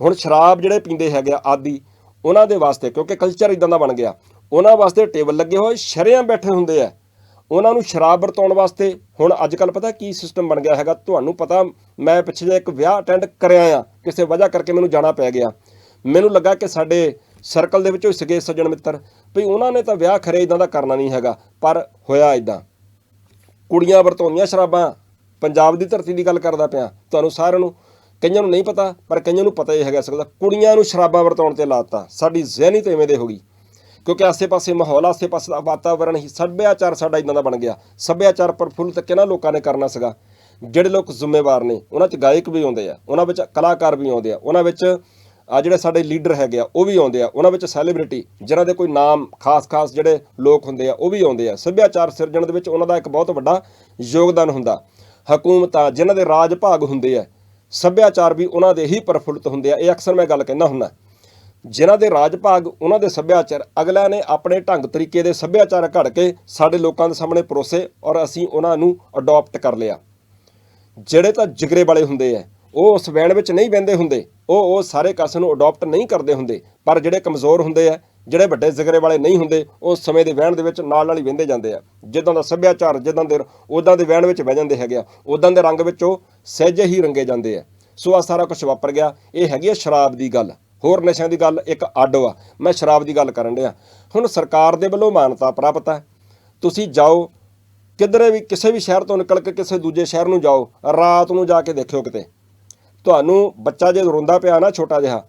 ਹੁਣ ਸ਼ਰਾਬ ਜਿਹੜੇ ਪੀਂਦੇ ਹੈਗੇ ਆ, ਆਦੀ, ਉਹਨਾਂ ਦੇ ਵਾਸਤੇ, ਕਿਉਂਕਿ ਕਲਚਰ ਇਦਾਂ ਦਾ ਬਣ ਗਿਆ। ਉਹਨਾਂ ਵਾਸਤੇ ਟੇਬਲ ਲੱਗੇ ਹੋਏ, ਸ਼ਰਿਆਂ ਬੈਠੇ ਹੁੰਦੇ ਆ। ਉਹਨਾਂ ਨੂੰ ਸ਼ਰਾਬ ਵਰਤਾਉਣ ਵਾਸਤੇ ਹੁਣ ਅੱਜ ਕੱਲ ਪਤਾ ਕੀ ਸਿਸਟਮ ਬਣ ਗਿਆ ਹੈਗਾ? ਤੁਹਾਨੂੰ ਪਤਾ, ਮੈਂ ਪਿੱਛੇ ਜਿਹਾ ਇੱਕ ਵਿਆਹ ਅਟੈਂਡ ਕਰਿਆ ਆ। ਕਿਸੇ ਵਜ੍ਹਾ ਕਰਕੇ ਮੈਨੂੰ ਜਾਣਾ ਪੈ ਗਿਆ। ਮੈਨੂੰ ਲੱਗਾ ਕਿ ਸਾਡੇ ਸਰਕਲ ਦੇ ਵਿੱਚੋਂ ਸੀਗੇ ਸੱਜਣ ਮਿੱਤਰ। ਵੀ ਉਹਨਾਂ ਨੇ ਤਾਂ ਵਿਆਹ ਖਰੇ ਇਦਾਂ ਦਾ ਕਰਨਾ ਨਹੀਂ ਹੈਗਾ, ਪਰ ਹੋਇਆ ਇਦਾਂ ਕੁੜੀਆਂ ਵਰਤੋਂਦੀਆਂ ਸ਼ਰਾਬਾਂ, ਪੰਜਾਬ ਦੀ ਧਰਤੀ ਦੀ ਗੱਲ ਕਰਦਾ ਪਿਆ, ਤੁਹਾਨੂੰ ਸਾਰਿਆਂ ਨੂੰ, ਕਈਆਂ ਨੂੰ ਨਹੀਂ ਪਤਾ, ਪਰ ਕਈਆਂ ਨੂੰ ਪਤਾ ਹੀ ਹੈਗਾ ਸਕਦਾ ਕੁੜੀਆਂ ਨੂੰ ਸ਼ਰਾਬਾਂ ਵਰਤਾਉਣ ਤੇ ਲਾਤਾ, ਸਾਡੀ ਜ਼ਿਹਨੀ ਤੇ ਐਵੇਂ ਦੇ ਹੋ ਗਈ। ਕਿਉਂਕਿ ਆਸੇ-ਪਾਸੇ ਮਾਹੌਲ, ਆਸੇ-ਪਾਸੇ ਦਾ ਵਾਤਾਵਰਣ ਹੀ ਸੱਭਿਆਚਾਰ ਸਾਡਾ ਇਦਾਂ ਦਾ ਬਣ ਗਿਆ। ਸੱਭਿਆਚਾਰ ਪ੍ਰਫੁੱਲਤ ਕਿਹਨਾਂ ਲੋਕਾਂ ਨੇ ਕਰਨਾ ਸੀਗਾ। ਜਿਹੜੇ ਲੋਕ ਜ਼ਿੰਮੇਵਾਰ ਨੇ, ਉਹਨਾਂ 'ਚ ਗਾਇਕ ਵੀ ਆਉਂਦੇ ਆ, ਉਹਨਾਂ ਵਿੱਚ ਕਲਾਕਾਰ ਵੀ ਆਉਂਦੇ ਆ, ਉਹਨਾਂ ਵਿੱਚ ਆ ਜਿਹੜੇ ਸਾਡੇ ਲੀਡਰ ਹੈਗੇ ਆ, ਉਹ ਵੀ ਆਉਂਦੇ ਆ। ਉਹਨਾਂ ਵਿੱਚ ਸੈਲੀਬ੍ਰਿਟੀ ਜਿਨ੍ਹਾਂ ਦੇ ਕੋਈ ਨਾਮ ਖਾਸ-ਖਾਸ ਜਿਹੜੇ ਲੋਕ ਹੁੰਦੇ ਆ, ਉਹ ਵੀ ਆਉਂਦੇ ਆ। ਸੱਭਿਆਚਾਰ ਸਿਰਜਣ ਦੇ ਵਿੱਚ ਉਹਨਾਂ ਦਾ ਇੱਕ ਬਹੁਤ ਵੱਡਾ ਯੋਗਦਾਨ ਹੁੰਦਾ। ਹਕੂਮਤਾਂ ਜਿਨ੍ਹਾਂ ਦੇ ਰਾਜ ਭਾਗ ਹੁੰਦੇ ਆ, ਸੱਭਿਆਚਾਰ ਵੀ ਉਹਨਾਂ ਦੇ ਹੀ ਪ੍ਰਫੁੱਲਤ ਹੁੰਦੇ ਆ। ਇਹ ਅਕਸਰ ਮੈਂ ਗੱਲ ਕਹਿੰਦਾ ਹੁੰਦਾ। ਜਿਨ੍ਹਾਂ ਦੇ ਰਾਜ ਭਾਗ, ਉਹਨਾਂ ਦੇ ਸੱਭਿਆਚਾਰ ਅਗਲਿਆਂ ਨੇ ਆਪਣੇ ਢੰਗ ਤਰੀਕੇ ਦੇ ਸੱਭਿਆਚਾਰ ਘੜ ਕੇ ਸਾਡੇ ਲੋਕਾਂ ਦੇ ਸਾਹਮਣੇ ਪਰੋਸੇ ਔਰ ਅਸੀਂ ਉਹਨਾਂ ਨੂੰ ਅਡਾਪਟ ਕਰ ਲਿਆ। ਜਿਹੜੇ ਤਾਂ ਜਿਗਰੇ ਵਾਲੇ ਹੁੰਦੇ ਆ ਉਹ ਉਸ ਵੈਣ ਵਿੱਚ ਨਹੀਂ ਬਹਿੰਦੇ ਹੁੰਦੇ। ਉਹ ਉਹ ਸਾਰੇ ਕਾਸੇ ਨੂੰ ਅਡਾਪਟ ਨਹੀਂ ਕਰਦੇ ਹੁੰਦੇ। ਪਰ ਜਿਹੜੇ ਕਮਜ਼ੋਰ ਹੁੰਦੇ ਆ, ਜਿਹੜੇ ਵੱਡੇ ਜਿਗਰੇ ਵਾਲੇ ਨਹੀਂ ਹੁੰਦੇ, ਉਹ ਸਮੇਂ ਦੇ ਵਹਿਣ ਦੇ ਵਿੱਚ ਨਾਲ ਨਾਲ ਹੀ ਵਹਿੰਦੇ ਜਾਂਦੇ ਆ। ਜਿੱਦਾਂ ਦਾ ਸੱਭਿਆਚਾਰ, ਜਿੱਦਾਂ ਦੇ ਉਦਾਂ ਦੇ ਵਹਿਣ ਵਿੱਚ ਬਹਿ ਜਾਂਦੇ ਹੈਗੇ ਆ। ਉਦਾਂ ਦੇ ਰੰਗ ਵਿੱਚ ਉਹ ਸਹਿਜੇ ਹੀ ਰੰਗੇ ਜਾਂਦੇ ਆ। ਸੋ ਆ ਸਾਰਾ ਕੁਝ ਵਾਪਰ ਗਿਆ। ਇਹ ਹੈਗੀ ਆ ਸ਼ਰਾਬ ਦੀ ਗੱਲ। ਹੋਰ ਨਸ਼ਿਆਂ ਦੀ ਗੱਲ ਇੱਕ ਅੱਡ ਆ ਮੈਂ ਸ਼ਰਾਬ ਦੀ ਗੱਲ ਕਰਨ ਡਿਆ। ਹੁਣ ਸਰਕਾਰ ਦੇ ਵੱਲੋਂ ਮਾਨਤਾ ਪ੍ਰਾਪਤ ਹੈ ਤੁਸੀਂ ਜਾਓ, ਕਿਧਰੇ ਵੀ, ਕਿਸੇ ਵੀ ਸ਼ਹਿਰ ਤੋਂ ਨਿਕਲ ਕੇ ਕਿਸੇ ਦੂਜੇ ਸ਼ਹਿਰ ਨੂੰ ਜਾਓ, ਰਾਤ ਨੂੰ ਜਾ ਕੇ ਦੇਖਿਓ ਕਿਤੇ। ਤੁਹਾਨੂੰ ਬੱਚਾ ਜੇ ਰੋਂਦਾ ਪਿਆ ਨਾ, ਛੋਟਾ ਜਿਹਾ,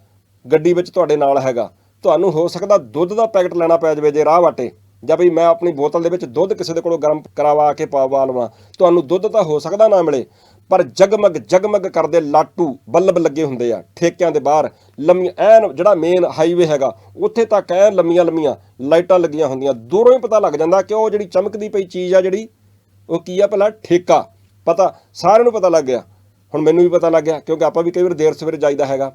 ਗੱਡੀ ਵਿੱਚ ਤੁਹਾਡੇ ਨਾਲ ਹੈਗਾ, ਤੁਹਾਨੂੰ ਹੋ ਸਕਦਾ ਦੁੱਧ ਦਾ ਪੈਕਟ ਲੈਣਾ ਪੈ ਜਾਵੇ ਜੇ ਰਾਹ ਵਾਟੇ, ਜਾਂ ਵੀ ਮੈਂ ਆਪਣੀ ਬੋਤਲ ਦੇ ਵਿੱਚ ਦੁੱਧ ਕਿਸੇ ਦੇ ਕੋਲੋਂ ਗਰਮ ਕਰਾਵਾ ਕੇ ਪਾਵਾ ਲਵਾਂ, ਤੁਹਾਨੂੰ ਦੁੱਧ ਤਾਂ ਹੋ ਸਕਦਾ ਨਾ ਮਿਲੇ, ਪਰ ਜਗਮਗ ਜਗਮਗ ਕਰਦੇ ਲਾਟੂ ਬੱਲਬ ਲੱਗੇ ਹੁੰਦੇ ਆ, ਠੇਕਿਆਂ ਦੇ ਬਾਹਰ, ਲੰਮੀ, ਐਨ ਜਿਹੜਾ ਮੇਨ ਹਾਈਵੇ ਹੈਗਾ, ਉੱਥੇ ਤੱਕ ਐਨ ਲੰਮੀਆਂ ਲੰਮੀਆਂ ਲਾਈਟਾਂ ਲੱਗੀਆਂ ਹੁੰਦੀਆਂ, ਦੂਰੋਂ ਹੀ ਪਤਾ ਲੱਗ ਜਾਂਦਾ ਕਿ ਉਹ ਜਿਹੜੀ ਚਮਕਦੀ ਪਈ ਚੀਜ਼ ਆ ਜਿਹੜੀ, ਉਹ ਕੀ ਆ ਭਲਾ, ਠੇਕਾ, ਪਤਾ, ਸਾਰਿਆਂ ਨੂੰ ਪਤਾ ਲੱਗ ਗਿਆ। ਹੁਣ ਮੈਨੂੰ ਵੀ ਪਤਾ ਲੱਗ ਗਿਆ, ਕਿਉਂਕਿ ਆਪਾਂ ਵੀ ਕਈ ਵਾਰ ਦੇਰ ਸਵੇਰੇ ਜਾਈਦਾ ਹੈਗਾ,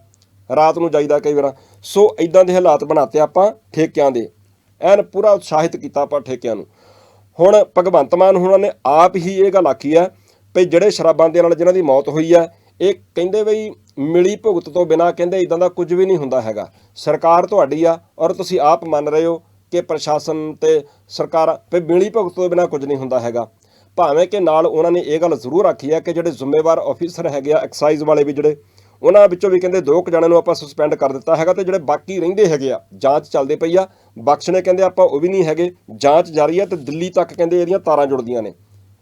ਰਾਤ ਨੂੰ ਜਾਈਦਾ ਕਈ ਵਾਰ। ਸੋ ਇਦਾਂ ਦੇ ਹਾਲਾਤ ਬਣਾਤੇ ਆਪਾਂ ਠੇਕਿਆਂ ਦੇ। ਐਨ ਪੂਰਾ ਉਤਸ਼ਾਹਿਤ ਕੀਤਾ ਆਪਾਂ ਠੇਕਿਆਂ ਨੂੰ। ਹੁਣ ਭਗਵੰਤ ਮਾਨ ਹੁਣਾਂ ਨੇ ਆਪ ਹੀ ਇਹ ਗੱਲ ਆਖੀ ਹੈ ਵੀ ਜਿਹੜੇ ਸ਼ਰਾਬਾਂ ਦੇ ਨਾਲ ਜਿਨ੍ਹਾਂ ਦੀ ਮੌਤ ਹੋਈ ਹੈ, ਇਹ ਕਹਿੰਦੇ ਬਈ ਮਿਲੀ ਭੁਗਤ ਤੋਂ ਬਿਨਾ ਕਹਿੰਦੇ ਇਦਾਂ ਦਾ ਕੁਝ ਵੀ ਨਹੀਂ ਹੁੰਦਾ ਹੈਗਾ। ਸਰਕਾਰ ਤੁਹਾਡੀ ਆ ਔਰ ਤੁਸੀਂ ਆਪ ਮੰਨ ਰਹੇ ਹੋ ਕਿ ਪ੍ਰਸ਼ਾਸਨ ਤੇ ਸਰਕਾਰ ਵੀ ਮਿਲੀ ਭੁਗਤ ਤੋਂ ਬਿਨਾ ਕੁਝ ਨਹੀਂ ਹੁੰਦਾ ਹੈਗਾ। ਭਾਵੇਂ ਕਿ ਨਾਲ ਉਹਨਾਂ ਨੇ ਇਹ ਗੱਲ ਜ਼ਰੂਰ ਆਖੀ ਹੈ ਕਿ ਜਿਹੜੇ ਜ਼ਿੰਮੇਵਾਰ ਅਫੀਸਰ ਹੈਗੇ ਆ ਐਕਸਾਈਜ਼ ਵਾਲੇ ਵੀ ਜਿਹੜੇ, ਉਹਨਾਂ ਵਿੱਚੋਂ ਵੀ ਕਹਿੰਦੇ ਦੋ ਕੁ ਜਣਿਆਂ ਨੂੰ ਆਪਾਂ ਸਸਪੈਂਡ ਕਰ ਦਿੱਤਾ ਹੈਗਾ ਤੇ ਜਿਹੜੇ ਬਾਕੀ ਰਹਿੰਦੇ ਹੈਗੇ ਆ, ਜਾਂਚ ਚੱਲਦੇ ਪਈ ਆ। ਬਖਸ਼ਣੇ ਕਹਿੰਦੇ ਆਪਾਂ ਉਹ ਵੀ ਨਹੀਂ ਹੈਗੇ, ਜਾਂਚ ਜਾਰੀ ਆ ਤੇ ਦਿੱਲੀ ਤੱਕ ਕਹਿੰਦੇ ਇਹਦੀਆਂ ਤਾਰਾਂ ਜੁੜਦੀਆਂ ਨੇ।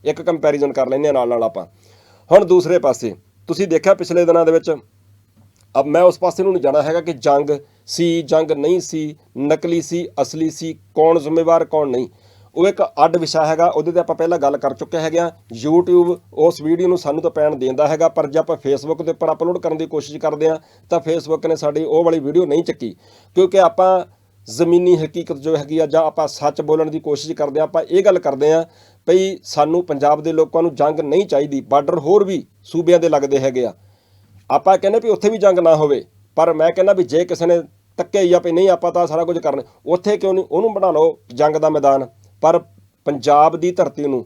ਇੱਕ ਕੰਪੈਰੀਜ਼ਨ ਕਰ ਲੈਂਦੇ ਆ ਨਾਲ ਨਾਲ ਆਪਾਂ। ਹੁਣ ਦੂਸਰੇ ਪਾਸੇ, ਤੁਸੀਂ ਦੇਖਿਆ ਪਿਛਲੇ ਦਿਨਾਂ ਦੇ ਵਿੱਚ, ਅਬ ਮੈਂ ਉਸ ਪਾਸੇ ਨੂੰ ਨਹੀਂ ਜਾਣਾ ਹੈਗਾ ਕਿ ਜੰਗ ਸੀ, ਜੰਗ ਨਹੀਂ ਸੀ, ਨਕਲੀ ਸੀ, ਅਸਲੀ ਸੀ, ਕੌਣ ਜ਼ਿੰਮੇਵਾਰ, ਕੌਣ ਨਹੀਂ। ਉਹ ਇੱਕ ਅੱਡ ਵਿਸ਼ਾ ਹੈਗਾ, ਉਹਦੇ ਤੇ ਆਪਾਂ ਪਹਿਲਾਂ ਗੱਲ ਕਰ ਚੁੱਕੇ ਹੈਗੇ ਆ। YouTube ਉਸ ਵੀਡੀਓ ਨੂੰ ਸਾਨੂੰ ਤਾਂ ਪੈਣ ਦਿੰਦਾ ਹੈਗਾ, ਪਰ ਜੇ ਆਪਾਂ Facebook ਦੇ ਉੱਪਰ ਅਪਲੋਡ ਕਰਨ ਦੀ ਕੋਸ਼ਿਸ਼ ਕਰਦੇ ਆ, ਤਾਂ Facebook ਨੇ ਸਾਡੀ ਉਹ ਵਾਲੀ ਵੀਡੀਓ ਨਹੀਂ ਚੱਕੀ। ਕਿਉਂਕਿ ਆਪਾਂ ਜ਼ਮੀਨੀ ਹਕੀਕਤ ਜੋ ਹੈਗੀ ਆ, ਜਾਂ ਆਪਾਂ ਸੱਚ ਬੋਲਣ ਦੀ ਕੋਸ਼ਿਸ਼ ਕਰਦੇ ਆ, ਆਪਾਂ ਇਹ ਗੱਲ ਕਰਦੇ ਆ ਭਈ ਸਾਨੂੰ ਪੰਜਾਬ ਦੇ ਲੋਕਾਂ ਨੂੰ ਜੰਗ ਨਹੀਂ ਚਾਹੀਦੀ, ਬਾਰਡਰ ਹੋਰ ਵੀ ਸੂਬਿਆਂ ਦੇ ਲੱਗਦੇ ਹੈਗੇ ਆ। ਆਪਾਂ ਕਹਿੰਦੇ ਵੀ ਉੱਥੇ ਵੀ ਜੰਗ ਨਾ ਹੋਵੇ, ਪਰ ਮੈਂ ਕਹਿੰਦਾ ਵੀ ਜੇ ਕਿਸੇ ਨੇ ਤੱਕਿਆ ਹੀ ਆ ਵੀ ਨਹੀਂ, ਆਪਾਂ ਤਾਂ ਸਾਰਾ ਕੁਝ ਕਰਨ, ਉੱਥੇ ਕਿਉਂ ਨਹੀਂ, ਉਹਨੂੰ ਬਣਾ ਲਓ ਜੰਗ ਦਾ ਮੈਦਾਨ। ਪਰ ਪੰਜਾਬ ਦੀ ਧਰਤੀ ਨੂੰ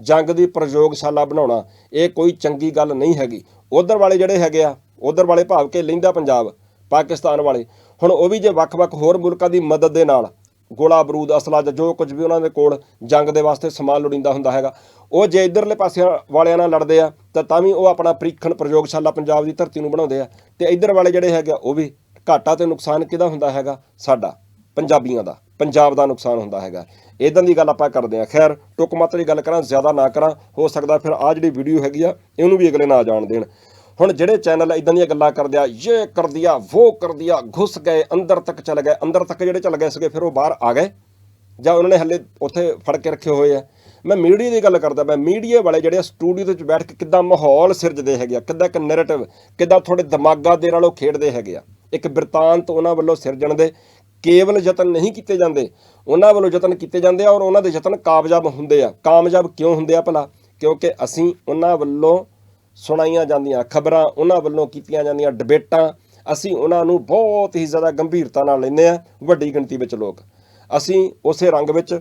ਜੰਗ ਦੀ ਪ੍ਰਯੋਗਸ਼ਾਲਾ ਬਣਾਉਣਾ ਇਹ ਕੋਈ ਚੰਗੀ ਗੱਲ ਨਹੀਂ ਹੈਗੀ। ਉਧਰ ਵਾਲੇ ਜਿਹੜੇ ਹੈਗੇ ਆ ਉਧਰ ਵਾਲੇ ਭਾਵ ਕੇ ਲੈਂਦਾ ਪੰਜਾਬ ਪਾਕਿਸਤਾਨ ਵਾਲੇ। ਹੁਣ ਉਹ ਵੀ ਜੇ ਵੱਖ-ਵੱਖ ਹੋਰ ਮੁਲਕਾਂ ਦੀ ਮਦਦ ਦੇ ਨਾਲ ਗੋਲਾ ਬਰੂਦ ਅਸਲਾ ਜਾਂ ਜੋ ਕੁਝ ਵੀ ਉਹਨਾਂ ਦੇ ਕੋਲ ਜੰਗ ਦੇ ਵਾਸਤੇ ਸਮਾਨ ਲੋੜੀਂਦਾ ਹੁੰਦਾ ਹੈਗਾ ਉਹ ਜੇ ਇਧਰਲੇ ਪਾਸਿਆਂ ਵਾਲਿਆਂ ਨਾਲ ਲੜਦੇ ਆ ਤਾਂ ਤਾਂ ਵੀ ਉਹ ਆਪਣਾ ਪ੍ਰੀਖਣ ਪ੍ਰਯੋਗਸ਼ਾਲਾ ਪੰਜਾਬ ਦੀ ਧਰਤੀ ਨੂੰ ਬਣਾਉਂਦੇ ਆ। ਤੇ ਇਧਰ ਵਾਲੇ ਜਿਹੜੇ ਹੈਗੇ ਆ, ਉਹ ਵੀ ਘਾਟਾ ਤੇ ਨੁਕਸਾਨ ਕਿਹਦਾ ਹੁੰਦਾ ਹੈਗਾ? ਸਾਡਾ। ਪੰਜਾਬੀਆਂ ਦਾ, ਪੰਜਾਬ ਦਾ ਨੁਕਸਾਨ ਹੁੰਦਾ ਹੈਗਾ। ਇਦਾਂ ਦੀ ਗੱਲ ਆਪਾਂ ਕਰਦੇ ਆ ਖੈਰ ਟੁੱਕ ਮਾਤਰੀ ਗੱਲ ਕਰਾਂ, ਜ਼ਿਆਦਾ ਨਾ ਕਰਾਂ, ਹੋ ਸਕਦਾ ਫਿਰ ਆ ਜਿਹੜੀ ਵੀਡੀਓ ਹੈਗੀ ਆ, ਇਹਨੂੰ ਵੀ ਅਗਲੇ ਨਾ ਜਾਣ ਦੇਣ। ਹੁਣ ਜਿਹੜੇ ਚੈਨਲ ਇਦਾਂ ਦੀਆਂ ਗੱਲਾਂ ਕਰਦੇ ਆ ਇਹ ਕਰ ਦਿਆ ਉਹ ਕਰ ਦਿਆ ਘੁਸ ਗਏ, ਅੰਦਰ ਤੱਕ ਚਲੇ ਗਏ, ਅੰਦਰ ਤੱਕ ਜਿਹੜੇ ਚਲੇ ਗਏ ਸੀਗੇ, ਫਿਰ ਉਹ ਬਾਹਰ ਆ ਗਏ। ਜਾਂ ਉਹਨਾਂ ਨੇ ਹੱਲੇ ਉੱਥੇ ਫੜ ਕੇ ਰੱਖੇ ਹੋਏ ਆ। ਮੈਂ ਮੀਡੀਆ ਦੀ ਗੱਲ ਕਰਦਾ ਮੈਂ ਮੀਡੀਆ ਵਾਲੇ ਜਿਹੜੇ ਸਟੂਡੀਓ ਦੇ ਵਿੱਚ ਬੈਠ ਕੇ ਕਿੱਦਾਂ ਮਾਹੌਲ ਸਿਰਜਦੇ ਹੈਗੇ ਆ, ਕਿੱਦਾਂ ਇੱਕ ਨੈਰੇਟਿਵ ਕਿੱਦਾਂ ਤੁਹਾਡੇ ਦਿਮਾਗਾਂ ਦੇ ਨਾਲ ਉਹ ਖੇਡਦੇ ਹੈਗੇ ਆ। ਇੱਕ ਬਿਰਤਾਂਤ ਉਹਨਾਂ ਵੱਲੋਂ ਸਿਰਜਣ ਦੇ ਕੇਵਲ ਯਤਨ ਨਹੀਂ ਕੀਤੇ ਜਾਂਦੇ, ਉਹਨਾਂ ਵੱਲੋਂ ਯਤਨ ਕੀਤੇ ਜਾਂਦੇ ਆ ਔਰ ਉਹਨਾਂ ਦੇ ਯਤਨ ਕਾਮਯਾਬ ਹੁੰਦੇ ਆ। ਕਾਮਯਾਬ ਕਿਉਂ ਹੁੰਦੇ ਆ ਭਲਾ? ਕਿਉਂਕਿ ਅਸੀਂ ਉਹਨਾਂ ਵੱਲੋਂ ਸੁਣਾਈਆਂ ਜਾਂਦੀਆਂ ਖਬਰਾਂ, ਉਹਨਾਂ ਵੱਲੋਂ ਕੀਤੀਆਂ ਜਾਂਦੀਆਂ ਡਿਬੇਟਾਂ, ਅਸੀਂ ਉਹਨਾਂ ਨੂੰ ਬਹੁਤ ਹੀ ਜ਼ਿਆਦਾ ਗੰਭੀਰਤਾ ਨਾਲ ਲੈਂਦੇ ਆ, ਵੱਡੀ ਗਿਣਤੀ ਵਿੱਚ ਲੋਕ। ਅਸੀਂ ਉਸੇ ਰੰਗ ਵਿੱਚ